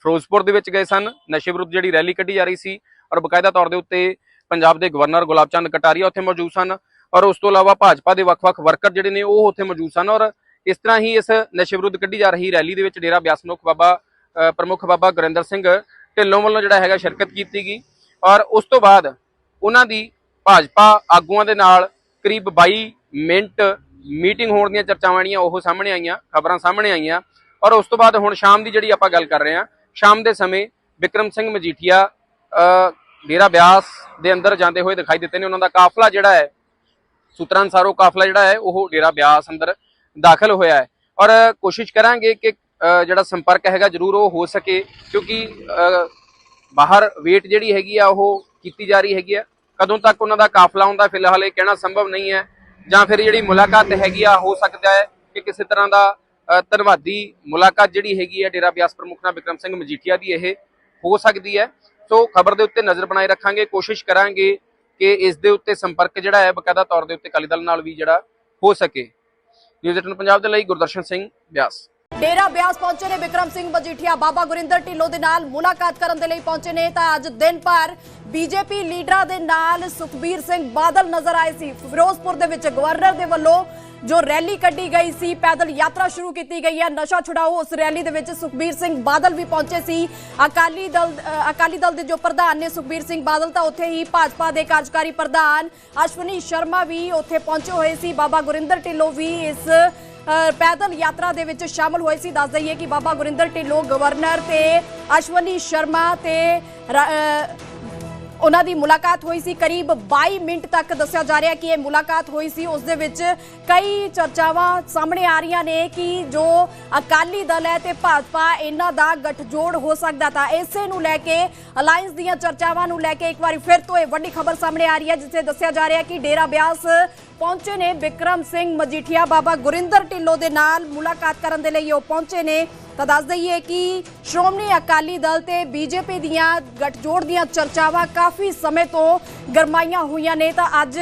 ਫਿਰੋਜ਼ਪੁਰ ਦੇ ਵਿੱਚ ਗਏ ਸਨ। ਨਸ਼ੇ ਵਿਰੁੱਧ ਜਿਹੜੀ ਰੈਲੀ ਕੱਢੀ ਜਾ ਰਹੀ ਸੀ ਔਰ ਬਕਾਇਦਾ ਤੌਰ ਦੇ ਉੱਤੇ ਪੰਜਾਬ ਦੇ ਗਵਰਨਰ ਗੁਲਾਬ ਚੰਦ ਕਟਾਰੀਆ ਉੱਥੇ ਮੌਜੂਦ ਸਨ। ਔਰ ਉਸ ਤੋਂ ਇਲਾਵਾ ਭਾਜਪਾ ਦੇ ਵੱਖ-ਵੱਖ ਵਰਕਰ ਜਿਹੜੇ ਨੇ ਉਹ ਉੱਥੇ ਮੌਜੂਦ ਸਨ ਔਰ ਇਸ ਤਰ੍ਹਾਂ ਹੀ ਇਸ ਨਸ਼ੇ ਵਿਰੁੱਧ ਕੱਢੀ ਜਾ ਰਹੀ ਰੈਲੀ ਦੇ ਵਿੱਚ ਡੇਰਾ ਬਿਆਸ ਮੁਖ ਬਾਬਾ ਪ੍ਰਮੁੱਖ ਬਾਬਾ ਗੁਰਿੰਦਰ ਸਿੰਘ ਢਿੱਲੋਂ ਵੱਲੋਂ ਜਿਹੜਾ ਹੈਗਾ ਸ਼ਿਰਕਤ ਕੀਤੀ ਗਈ ਔਰ ਉਸ ਤੋਂ ਬਾਅਦ ਉਹਨਾਂ ਦੀ ਭਾਜਪਾ ਆਗੂਆਂ ਦੇ ਨਾਲ ਕਰੀਬ 22 ਮਿੰਟ ਮੀਟਿੰਗ ਹੋਣ ਦੀਆਂ ਚਰਚਾਵਾਂ ਜਿਹੜੀਆਂ ਉਹ ਸਾਹਮਣੇ ਆਈਆਂ, ਖਬਰਾਂ ਸਾਹਮਣੇ ਆਈਆਂ ਔਰ ਉਸ ਤੋਂ ਬਾਅਦ ਹੁਣ ਸ਼ਾਮ ਦੀ ਜਿਹੜੀ ਆਪਾਂ ਗੱਲ ਕਰ ਰਹੇ ਹਾਂ, ਸ਼ਾਮ ਦੇ ਸਮੇਂ ਵਿਕਰਮ ਸਿੰਘ ਮਜੀਠੀਆ ਡੇਰਾ ਬਿਆਸ ਦੇ ਅੰਦਰ ਜਾਂਦੇ ਹੋਏ ਦਿਖਾਈ ਦਿੱਤੇ ਨੇ, ਉਹਨਾਂ ਦਾ ਕਾਫਲਾ ਜਿਹੜਾ ਹੈ ਸੂਤਰਾਂ ਅਨੁਸਾਰ ਉਹ ਕਾਫਲਾ ਜਿਹੜਾ ਹੈ, ਉਹ ਡੇਰਾ ਬਿਆਸ ਅੰਦਰ ਦਾਖਲ ਹੋਇਆ ਹੈ। ਔਰ ਕੋਸ਼ਿਸ਼ ਕਰਾਂਗੇ ਕਿ ਜਿਹੜਾ ਸੰਪਰਕ ਹੈਗਾ ਜ਼ਰੂਰ ਉਹ ਹੋ ਸਕੇ, ਕਿਉਂਕਿ ਬਾਹਰ ਵੇਟ ਜਿਹੜੀ ਹੈਗੀ ਆ, ਉਹ ਕੀਤੀ ਜਾ ਰਹੀ ਹੈਗੀ ਆ। ਕਦੋਂ ਤੱਕ ਉਹਨਾਂ ਦਾ ਕਾਫਲਾ ਆਉਂਦਾ ਫਿਲਹਾਲ ਇਹ ਕਹਿਣਾ ਸੰਭਵ ਨਹੀਂ ਹੈ। ਜਾਂ ਫਿਰ ਜਿਹੜੀ ਮੁਲਾਕਾਤ ਹੈਗੀ ਆ, ਹੋ ਸਕਦਾ ਹੈ ਕਿ ਕਿਸੇ ਤਰ੍ਹਾਂ ਦਾ ਧੰਨਵਾਦੀ ਮੁਲਾਕਾਤ ਜਿਹੜੀ ਹੈਗੀ ਹੈ ਡੇਰਾ ਬਿਆਸ ਪ੍ਰਮੁੱਖ ਨਾਲ ਵਿਕਰਮ ਸਿੰਘ ਮਜੀਠੀਆ ਦੀ ਇਹ ਹੋ ਸਕਦੀ ਹੈ। ਸੋ ਖਬਰ ਦੇ ਉੱਤੇ ਨਜ਼ਰ ਬਣਾਏ ਰੱਖਾਂਗੇ, ਕੋਸ਼ਿਸ਼ ਕਰਾਂਗੇ ਕਿ ਇਸ ਦੇ ਉੱਤੇ ਸੰਪਰਕ ਜਿਹੜਾ ਹੈ ਬਕਾਇਦਾ ਤੌਰ ਦੇ ਉੱਤੇ ਅਕਾਲੀ ਦਲ ਨਾਲ ਵੀ ਜਿਹੜਾ ਹੋ ਸਕੇ। ਨਿਊਜ਼ 18 ਪੰਜਾਬ ਦੇ ਲਈ ਗੁਰਦਰਸ਼ਨ ਸਿੰਘ ਬਿਆਸ। ਡੇਰਾ ਬਿਆਸ ਪਹੁੰਚੇ ਨੇ ਵਿਕਰਮ ਸਿੰਘ ਮਜੀਠੀਆ ਬਾਬਾ ਗੁਰਿੰਦਰ ਢਿੱਲੋਂ ਦੇ ਨਾਲ ਮੁਲਾਕਾਤ ਕਰਨ ਦੇ ਲਈ ਪਹੁੰਚੇ ਨੇ। ਤਾਂ ਅੱਜ ਦਿਨ ਭਰ ਬੀਜੇਪੀ ਲੀਡਰਾਂ ਦੇ ਨਾਲ ਸੁਖਬੀਰ ਸਿੰਘ ਬਾਦਲ ਨਜ਼ਰ ਆਏ ਸੀ। ਫਿਰੋਜ਼ਪੁਰ ਦੇ ਵਿੱਚ ਗਵਰਨਰ ਦੇ ਵੱਲੋਂ ਜੋ ਰੈਲੀ ਕੱਢੀ ਗਈ ਸੀ, ਪੈਦਲ ਯਾਤਰਾ ਸ਼ੁਰੂ ਕੀਤੀ ਗਈ ਹੈ। ਨਸ਼ਾ ਛੁਡਾਓ ਉਸ ਰੈਲੀ ਦੇ ਵਿੱਚ ਸੁਖਬੀਰ ਸਿੰਘ ਬਾਦਲ ਵੀ ਪਹੁੰਚੇ ਸੀ। ਅਕਾਲੀ ਦਲ ਅਕਾਲੀ ਦਲ ਦੇ ਜੋ ਪ੍ਰਧਾਨ ਨੇ ਸੁਖਬੀਰ ਸਿੰਘ ਬਾਦਲ, ਤਾਂ ਉੱਥੇ ਹੀ ਭਾਜਪਾ ਦੇ ਕਾਰਜਕਾਰੀ ਪ੍ਰਧਾਨ ਅਸ਼ਵਨੀ ਸ਼ਰਮਾ ਵੀ ਉੱਥੇ ਪਹੁੰਚੇ ਹੋਏ ਸੀ। ਬਾਬਾ ਗੁਰਿੰਦਰ ਢਿੱਲੋਂ ਵੀ ਇਸ ਪੈਦਲ ਯਾਤਰਾ ਦੇ ਵਿੱਚ ਸ਼ਾਮਲ ਹੋਏ ਸੀ। ਦੱਸ ਦਈਏ ਕਿ ਬਾਬਾ ਗੁਰਿੰਦਰ ਢਿੱਲੋਂ ਗਵਰਨਰ ਤੇ ਅਸ਼ਵਨੀ ਸ਼ਰਮਾ ਤੇ ਉਹਨਾਂ ਦੀ ਮੁਲਾਕਾਤ ਹੋਈ ਸੀ, ਕਰੀਬ 22 ਮਿੰਟ ਤੱਕ ਦੱਸਿਆ ਜਾ ਰਿਹਾ ਕਿ ਇਹ ਮੁਲਾਕਾਤ ਹੋਈ ਸੀ। ਉਸ ਦੇ ਵਿੱਚ ਕਈ ਚਰਚਾਵਾਂ ਸਾਹਮਣੇ ਆ ਰਹੀਆਂ ਨੇ ਕਿ ਜੋ ਅਕਾਲੀ ਦਲ ਹੈ ਤੇ ਭਾਜਪਾ, ਇਹਨਾਂ ਦਾ ਗੱਠਜੋੜ ਹੋ ਸਕਦਾ ਤਾਂ ਇਸੇ ਨੂੰ ਲੈ ਕੇ ਅਲਾਈਅੰਸ ਦੀਆਂ ਚਰਚਾਵਾਂ ਨੂੰ ਲੈ ਕੇ ਇੱਕ ਵਾਰੀ ਫਿਰ ਤੋਂ ਇਹ ਵੱਡੀ ਖਬਰ ਸਾਹਮਣੇ ਆ ਰਹੀ ਹੈ, ਜਿੱਥੇ ਦੱਸਿਆ ਜਾ ਰਿਹਾ ਕਿ ਡੇਰਾ ਬਿਆਸ ਪਹੁੰਚੇ ਨੇ ਵਿਕਰਮ ਸਿੰਘ ਮਜੀਠੀਆ, ਬਾਬਾ ਗੁਰਿੰਦਰ ਢਿੱਲੋਂ ਦੇ ਨਾਲ ਮੁਲਾਕਾਤ ਕਰਨ ਦੇ ਲਈ ਉਹ ਪਹੁੰਚੇ ਨੇ। ਤਾਂ ਦੱਸ ਦਈਏ ਕਿ ਸ਼੍ਰੋਮਣੀ ਅਕਾਲੀ ਦਲ ਤੇ ਬੀਜੇਪੀ ਦੀਆਂ ਗੱਠਜੋੜ ਦੀਆਂ ਚਰਚਾਵਾਂ ਕਾਫੀ ਸਮੇਂ ਤੋਂ ਗਰਮਾਈਆਂ ਹੋਈਆਂ ਨੇ। ਤਾਂ ਅੱਜ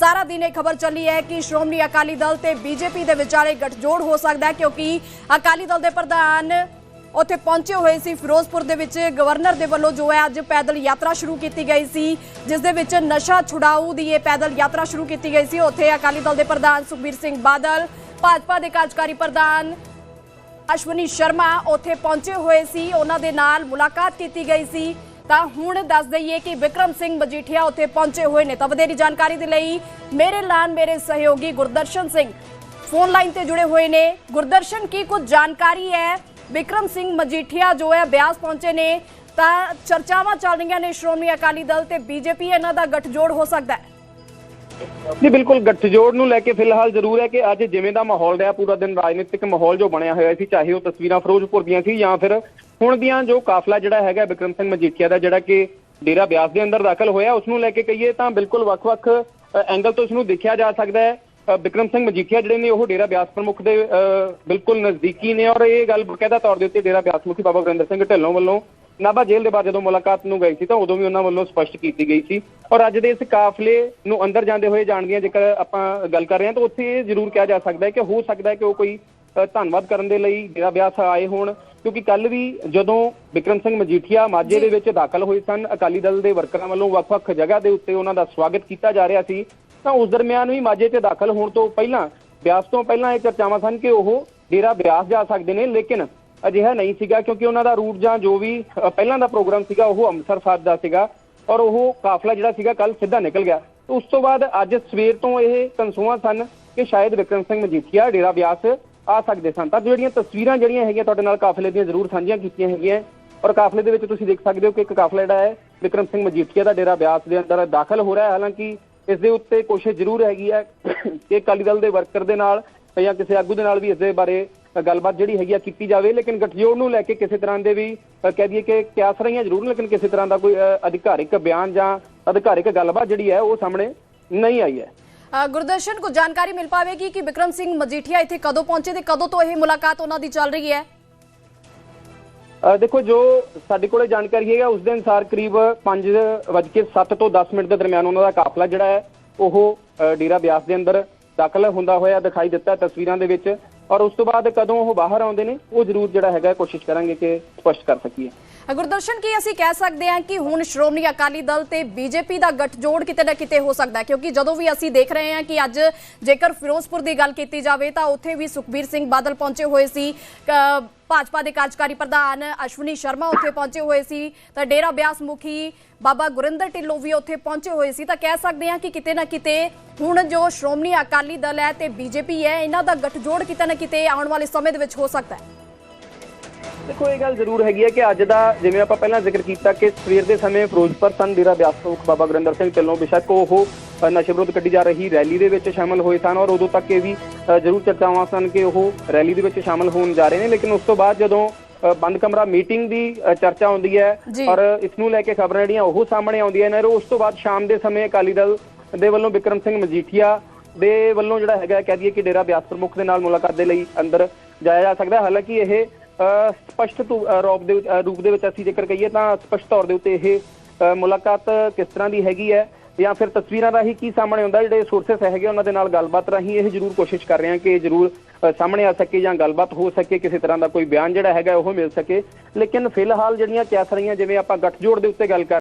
ਸਾਰਾ ਦਿਨ ਇਹ ਖਬਰ ਚੱਲੀ ਹੈ ਕਿ ਸ਼੍ਰੋਮਣੀ ਅਕਾਲੀ ਦਲ ਤੇ ਬੀਜੇਪੀ ਦੇ ਵਿਚਾਲੇ ਗੱਠਜੋੜ ਹੋ ਸਕਦਾ ਹੈ, ਕਿਉਂਕਿ ਅਕਾਲੀ ਦਲ ਦੇ ਪ੍ਰਧਾਨ ਉੱਥੇ ਪਹੁੰਚੇ ਹੋਏ ਸੀ ਫਿਰੋਜ਼ਪੁਰ ਦੇ ਵਿੱਚ ਗਵਰਨਰ ਦੇ ਵੱਲੋਂ ਜੋ ਹੈ ਅੱਜ ਪੈਦਲ ਯਾਤਰਾ ਸ਼ੁਰੂ ਕੀਤੀ ਗਈ ਸੀ, ਜਿਸ ਦੇ ਵਿੱਚ ਨਸ਼ਾ ਛੁਡਾਊ ਦੀ ਇਹ ਪੈਦਲ ਯਾਤਰਾ ਸ਼ੁਰੂ ਕੀਤੀ ਗਈ ਸੀ। ਉੱਥੇ ਅਕਾਲੀ ਦਲ ਦੇ ਪ੍ਰਧਾਨ ਸੁਖਬੀਰ ਸਿੰਘ ਬਾਦਲ, ਭਾਜਪਾ ਦੇ ਕਾਰਜਕਾਰੀ ਪ੍ਰਧਾਨ ਅਸ਼ਵਨੀ ਸ਼ਰਮਾ ਉੱਥੇ ਪਹੁੰਚੇ ਹੋਏ ਸੀ। ਉਹਨਾਂ ਦੇ ਨਾਲ ਮੁਲਾਕਾਤ ਕੀਤੀ ਗਈ ਸੀ। ਤਾਂ ਹੁਣ ਦੱਸ ਦਈਏ ਕਿ ਵਿਕਰਮ ਸਿੰਘ ਮਜੀਠੀਆ ਉੱਥੇ ਪਹੁੰਚੇ ਹੋਏ ਨੇ। ਤਾਂ ਵਧੇਰੀ ਜਾਣਕਾਰੀ ਦੇ ਲਈ ਮੇਰੇ ਨਾਲ ਮੇਰੇ ਸਹਿਯੋਗੀ ਗੁਰਦਰਸ਼ਨ ਸਿੰਘ ਫੋਨ ਲਾਈਨ ਤੇ ਜੁੜੇ ਹੋਏ ਨੇ। ਗੁਰਦਰਸ਼ਨ, ਕੀ ਕੁਝ ਜਾਣਕਾਰੀ ਹੈ? ਵਿਕਰਮ ਸਿੰਘ ਮਜੀਠੀਆ ਜੋ ਹੈ ਬਿਆਸ ਪਹੁੰਚੇ ਨੇ, ਤਾਂ ਚਰਚਾਵਾਂ ਚੱਲ ਰਹੀਆਂ ਨੇ ਸ਼੍ਰੋਮਣੀ ਅਕਾਲੀ ਦਲ ਤੇ ਬੀਜੇਪੀ ਇਹਨਾਂ ਦਾ ਗੱਠਜੋੜ ਹੋ ਸਕਦਾ ਹੈ। ਜੀ ਬਿਲਕੁਲ ਗੱਠਜੋੜ ਨੂੰ ਲੈ ਕੇ ਫਿਲਹਾਲ ਜ਼ਰੂਰ ਹੈ ਕਿ ਅੱਜ ਜਿਵੇਂ ਦਾ ਮਾਹੌਲ ਰਿਹਾ, ਪੂਰਾ ਦਿਨ ਰਾਜਨੀਤਿਕ ਮਾਹੌਲ ਜੋ ਬਣਿਆ ਹੋਇਆ ਸੀ, ਚਾਹੇ ਉਹ ਤਸਵੀਰਾਂ ਫਿਰੋਜ਼ਪੁਰ ਦੀਆਂ ਸੀ ਜਾਂ ਫਿਰ ਹੁਣ ਦੀਆਂ ਜੋ ਕਾਫਲਾ ਜਿਹੜਾ ਹੈਗਾ ਵਿਕਰਮ ਸਿੰਘ ਮਜੀਠੀਆ ਦਾ, ਜਿਹੜਾ ਕਿ ਡੇਰਾ ਬਿਆਸ ਦੇ ਅੰਦਰ ਦਾਖਲ ਹੋਇਆ, ਉਸ ਨੂੰ ਲੈ ਕੇ ਕਹੀਏ ਤਾਂ ਬਿਲਕੁਲ ਵੱਖ-ਵੱਖ ਐਂਗਲ ਤੋਂ ਇਸ ਨੂੰ ਦੇਖਿਆ ਜਾ ਸਕਦਾ ਹੈ। ਅ, ਵਿਕਰਮ ਸਿੰਘ ਮਜੀਠੀਆ ਜਿਹੜੇ ਨੇ ਉਹ ਡੇਰਾ ਬਿਆਸ ਪ੍ਰਮੁੱਖ ਦੇ ਬਿਲਕੁਲ ਨਜ਼ਦੀਕੀ ਨੇ ਔਰ ਇਹ ਗੱਲ ਬਕਾਇਦਾ ਤੌਰ ਦੇ ਉੱਤੇ ਡੇਰਾ ਬਿਆਸ ਮੁਖੀ ਬਾਬਾ ਵਰਿੰਦਰ ਸਿੰਘ ਢਿੱਲੋਂ ਵੱਲੋਂ ਨਾਭਾ ਜੇਲ੍ਹ ਦੇ ਬਾਅਦ ਜਦੋਂ ਮੁਲਾਕਾਤ ਨੂੰ ਗਈ ਸੀ ਤਾਂ ਉਦੋਂ ਵੀ ਉਹਨਾਂ ਵੱਲੋਂ ਸਪਸ਼ਟ ਕੀਤੀ ਗਈ ਸੀ। ਔਰ ਅੱਜ ਦੇ ਇਸ ਕਾਫਲੇ ਨੂੰ ਅੰਦਰ ਜਾਂਦੇ ਹੋਏ ਜਾਣਦੀਆਂ ਜੇਕਰ ਆਪਾਂ ਗੱਲ ਕਰ ਰਹੇ ਹਾਂ ਤਾਂ ਉੱਥੇ ਇਹ ਜ਼ਰੂਰ ਕਿਹਾ ਜਾ ਸਕਦਾ ਹੈ ਕਿ ਹੋ ਸਕਦਾ ਹੈ ਕਿ ਉਹ ਕੋਈ ਧੰਨਵਾਦ ਕਰਨ ਦੇ ਲਈ ਡੇਰਾ ਬਿਆਸ ਆਏ ਹੋਣ ਕਿਉਂਕਿ ਕੱਲ ਵੀ ਜਦੋਂ ਵਿਕਰਮ ਸਿੰਘ ਮਜੀਠੀਆ ਮਾਝੇ ਦੇ ਵਿੱਚ ਦਾਖਲ ਹੋਏ ਸਨ ਅਕਾਲੀ ਦਲ ਦੇ ਵਰਕਰਾਂ ਵੱਲੋਂ ਵੱਖ-ਵੱਖ ਜਗ੍ਹਾ ਦੇ ਉੱਤੇ ਉਹਨਾਂ ਦਾ ਸਵਾਗਤ ਕੀਤਾ ਜਾ ਰਿਹਾ ਸੀ ਤਾਂ ਉਸ ਦਰਮਿਆਨ ਵੀ ਮਾਝੇ 'ਚ ਦਾਖਲ ਹੋਣ ਤੋਂ ਪਹਿਲਾਂ, ਬਿਆਸ ਤੋਂ ਪਹਿਲਾਂ ਇਹ ਚਰਚਾਵਾਂ ਸਨ ਕਿ ਉਹ ਡੇਰਾ ਬਿਆਸ ਜਾ ਸਕਦੇ ਨੇ, ਲੇਕਿਨ ਅਜਿਹਾ ਨਹੀਂ ਸੀਗਾ ਕਿਉਂਕਿ ਉਹਨਾਂ ਦਾ ਰੂਟ ਜਾਂ ਜੋ ਵੀ ਪਹਿਲਾਂ ਦਾ ਪ੍ਰੋਗਰਾਮ ਸੀਗਾ, ਉਹ ਅੰਮ੍ਰਿਤਸਰ ਸਾਹਿਬ ਦਾ ਸੀਗਾ ਔਰ ਉਹ ਕਾਫਲਾ ਜਿਹੜਾ ਸੀਗਾ ਕੱਲ ਸਿੱਧਾ ਨਿਕਲ ਗਿਆ। ਉਸ ਤੋਂ ਬਾਅਦ ਅੱਜ ਸਵੇਰ ਤੋਂ ਇਹ ਕਨਸੂਆਂ ਸਨ ਕਿ ਸ਼ਾਇਦ ਵਿਕਰਮ ਸਿੰਘ ਮਜੀਠੀਆ ਡੇਰਾ ਬਿਆਸ ਆ ਸਕਦੇ ਸਨ। ਤਾਂ ਜਿਹੜੀਆਂ ਤਸਵੀਰਾਂ ਜਿਹੜੀਆਂ ਹੈਗੀਆਂ ਤੁਹਾਡੇ ਨਾਲ ਕਾਫਲੇ ਦੀਆਂ ਜ਼ਰੂਰ ਸਾਂਝੀਆਂ ਕੀਤੀਆਂ ਹੈਗੀਆਂ ਔਰ ਕਾਫਲੇ ਦੇ ਵਿੱਚ ਤੁਸੀਂ ਦੇਖ ਸਕਦੇ ਹੋ ਕਿ ਇੱਕ ਕਾਫਲਾ ਜਿਹੜਾ ਹੈ, ਵਿਕਰਮ ਸਿੰਘ ਮਜੀਠੀਆ ਦਾ ਡੇਰਾ ਬਿਆਸ ਦੇ ਅੰਦਰ ਦਾਖਲ ਹੋ ਰਿਹਾ ਹੈ। ਹਾਲਾਂਕਿ ਇਸ ਦੇ ਉੱਤੇ ਕੋਸ਼ਿਸ਼ ਜ਼ਰੂਰ ਹੈਗੀ ਹੈ ਕਿ ਅਕਾਲੀ ਦਲ ਦੇ ਵਰਕਰ ਦੇ ਨਾਲ ਜਾਂ ਕਿਸੇ ਆਗੂ ਦੇ ਨਾਲ ਵੀ ਇਸ ਦੇ ਬਾਰੇ ਗੱਲਬਾਤ ਜਿਹੜੀ ਹੈਗੀ ਆ ਕੀਤੀ ਜਾਵੇ। ਲੇਕਿਨ ਗਠਜੋੜ ਨੂੰ ਲੈ ਕੇ ਕਿਸੇ ਤਰ੍ਹਾਂ ਦੇ ਵੀ ਕਹਿ ਦਈਏ ਕਿ ਕਿਆਸ ਰਹੀਆਂ ਜ਼ਰੂਰ, ਲੇਕਿਨ ਕਿਸੇ ਤਰ੍ਹਾਂ ਦਾ ਕੋਈ ਅਧਿਕਾਰਿਕ ਬਿਆਨ ਜਾਂ ਅਧਿਕਾਰਿਕ ਗੱਲਬਾਤ ਜਿਹੜੀ ਹੈ ਉਹ ਸਾਹਮਣੇ ਨਹੀਂ ਆਈ ਹੈ। ਗੁਰਦਰਸ਼ਨ, ਕੁਝ ਜਾਣਕਾਰੀ ਮਿਲ ਪਾਵੇਗੀ ਕਿ ਵਿਕਰਮ ਸਿੰਘ ਮਜੀਠੀਆ ਇੱਥੇ ਕਦੋਂ ਪਹੁੰਚੇ ਤੇ ਕਦੋਂ ਤੋਂ ਇਹ ਮੁਲਾਕਾਤ ਉਹਨਾਂ ਦੀ ਚੱਲ ਰਹੀ ਹੈ? ਦੇਖੋ ਜੋ ਸਾਡੇ ਕੋਲੇ ਜਾਣਕਾਰੀ ਹੈਗਾ ਉਸ ਦੇ ਅਨੁਸਾਰ ਕਰੀਬ 5:07 ਤੋਂ 10 ਮਿੰਟ ਦੇ ਦਰਮਿਆਨ ਉਹਨਾਂ ਦਾ ਕਾਫਲਾ ਜਿਹੜਾ ਹੈ, ਉਹ ਡੇਰਾ ਬਿਆਸ ਦੇ ਅੰਦਰ ਦਾਖਲ ਹੁੰਦਾ ਹੋਇਆ ਦਿਖਾਈ ਦਿੱਤਾ ਤਸਵੀਰਾਂ ਦੇ ਵਿੱਚ। ਔਰ ਉਸ ਤੋਂ ਬਾਅਦ ਕਦੋਂ ਉਹ ਬਾਹਰ ਆਉਂਦੇ ਨੇ, ਉਹ ਜ਼ਰੂਰ ਜਿਹੜਾ ਹੈਗਾ ਕੋਸ਼ਿਸ਼ ਕਰਾਂਗੇ ਕਿ ਸਪਸ਼ਟ ਕਰ ਸਕੀਏ। ਗੁਰਦਰਸ਼ਨ, ਕੀ ਅਸੀਂ ਕਹਿ ਸਕਦੇ ਹਾਂ ਕਿ ਹੁਣ ਸ਼੍ਰੋਮਣੀ ਅਕਾਲੀ ਦਲ ਤੇ ਬੀਜੇਪੀ ਦਾ ਗੱਠਜੋੜ ਕਿਤੇ ਨਾ ਕਿਤੇ ਹੋ ਸਕਦਾ ਕਿਉਂਕਿ ਜਦੋਂ ਵੀ ਅਸੀਂ ਦੇਖ ਰਹੇ ਹਾਂ ਕਿ ਅੱਜ ਜੇਕਰ ਫਿਰੋਜ਼ਪੁਰ ਦੀ ਗੱਲ ਕੀਤੀ ਜਾਵੇ ਤਾਂ ਉੱਥੇ ਵੀ ਸੁਖਬੀਰ ਸਿੰਘ ਬਾਦਲ ਪਹੁੰਚੇ ਹੋਏ ਸੀ। ਭਾਜਪਾ ਦੇ ਕਾਰਜਕਾਰੀ ਪ੍ਰਧਾਨ ਅਸ਼ਵਨੀ ਸ਼ਰਮਾ ਉੱਥੇ ਪਹੁੰਚੇ ਹੋਏ ਸੀ। ਤਾਂ ਡੇਰਾ ਬਿਆਸ ਮੁਖੀ ਬਾਬਾ ਗੁਰਿੰਦਰ ਢਿੱਲੋਂ ਵੀ ਉੱਥੇ ਪਹੁੰਚੇ ਹੋਏ ਸੀ। ਤਾਂ ਕਹਿ ਸਕਦੇ ਹਾਂ ਕਿ ਕਿਤੇ ਨਾ ਕਿਤੇ ਹੁਣ ਜੋ ਸ਼੍ਰੋਮਣੀ ਅਕਾਲੀ ਦਲ ਹੈ ਤੇ ਬੀਜੇਪੀ ਹੈ, ਇਹਨਾਂ ਦਾ ਗੱਠਜੋੜ ਕਿਤੇ ਨਾ ਕਿਤੇ ਆਉਣ ਵਾਲੇ ਸਮੇਂ ਦੇ ਵਿੱਚ ਹੋ ਸਕਦਾ ਹੈ। ਦੇਖੋ ਇਹ ਗੱਲ ਜ਼ਰੂਰ ਹੈਗੀ ਹੈ ਕਿ ਅੱਜ ਦਾ ਜਿਵੇਂ ਆਪਾਂ ਪਹਿਲਾਂ ਜ਼ਿਕਰ ਕੀਤਾ ਕਿ ਸਵੇਰ ਦੇ ਸਮੇਂ ਫਿਰੋਜ਼ਪੁਰ ਸਨ ਡੇਰਾ ਬਿਆਸ ਪ੍ਰਮੁੱਖ ਬਾਬਾ ਗੁਰਿੰਦਰ ਸਿੰਘ ਢਿੱਲੋਂ ਬੇਸ਼ੱਕ ਉਹ ਨਸ਼ੇ ਵਿਰੁੱਧ ਕੱਢੀ ਜਾ ਰਹੀ ਰੈਲੀ ਦੇ ਵਿੱਚ ਸ਼ਾਮਲ ਹੋਏ ਸਨ ਔਰ ਉਦੋਂ ਤੱਕ ਇਹ ਵੀ ਜ਼ਰੂਰ ਚਰਚਾਵਾਂ ਸਨ ਕਿ ਉਹ ਰੈਲੀ ਦੇ ਵਿੱਚ ਸ਼ਾਮਲ ਹੋਣ ਜਾ ਰਹੇ ਨੇ ਲੇਕਿਨ ਉਸ ਤੋਂ ਬਾਅਦ ਜਦੋਂ ਬੰਦ ਕਮਰਾ ਮੀਟਿੰਗ ਦੀ ਚਰਚਾ ਆਉਂਦੀ ਹੈ। ਔਰ ਇਸ ਨੂੰ ਲੈ ਕੇ ਖਬਰਾਂ ਜਿਹੜੀਆਂ ਉਹ ਸਾਹਮਣੇ ਆਉਂਦੀਆਂ ਨੇ ਔਰ ਉਸ ਤੋਂ ਬਾਅਦ ਸ਼ਾਮ ਦੇ ਸਮੇਂ ਅਕਾਲੀ ਦਲ ਦੇ ਵੱਲੋਂ ਵਿਕਰਮ ਸਿੰਘ ਮਜੀਠੀਆ ਦੇ ਵੱਲੋਂ ਜਿਹੜਾ ਹੈਗਾ ਕਹਿ ਦਈਏ ਕਿ ਡੇਰਾ ਬਿਆਸ ਪ੍ਰਮੁੱਖ ਦੇ ਨਾਲ ਮੁਲਾਕਾਤ ਦੇ ਲਈ ਅੰਦਰ ਜਾਇਆ ਜਾ ਸਕਦਾ। ਹਾਲਾਂਕਿ ਇਹ ਸਪਸ਼ਟ ਤੌ- ਰੂਪ ਦੇ ਵਿੱਚ ਰੂਪ ਦੇ ਵਿੱਚ ਅਸੀਂ ਜੇਕਰ ਕਹੀਏ ਤਾਂ ਸਪਸ਼ਟ ਤੌਰ ਦੇ ਉੱਤੇ ਇਹ ਮੁਲਾਕਾਤ ਕਿਸ ਤਰ੍ਹਾਂ ਦੀ ਹੈਗੀ ਹੈ ਜਾਂ ਫਿਰ ਤਸਵੀਰਾਂ ਰਾਹੀਂ ਕੀ ਸਾਹਮਣੇ ਆਉਂਦਾ, ਜਿਹੜੇ ਸੋਰਸਸ ਹੈਗੇ ਉਹਨਾਂ ਦੇ ਨਾਲ ਗੱਲਬਾਤ ਰਾਹੀਂ ਇਹ ਜ਼ਰੂਰ ਕੋਸ਼ਿਸ਼ ਕਰ ਰਹੇ ਹਾਂ ਕਿ ਜ਼ਰੂਰ ਸਾਹਮਣੇ ਆ ਸਕੇ ਜਾਂ ਗੱਲਬਾਤ ਹੋ ਸਕੇ, ਕਿਸੇ ਤਰ੍ਹਾਂ ਦਾ ਕੋਈ ਬਿਆਨ ਜਿਹੜਾ ਹੈਗਾ ਉਹ ਮਿਲ ਸਕੇ। ਲੇਕਿਨ ਫਿਲਹਾਲ ਜਿਹੜੀਆਂ ਕਿਆਸ ਰਹੀਆਂ, ਜਿਵੇਂ ਆਪਾਂ ਗੱਠਜੋੜ ਦੇ ਉੱਤੇ ਗੱਲ ਕਰ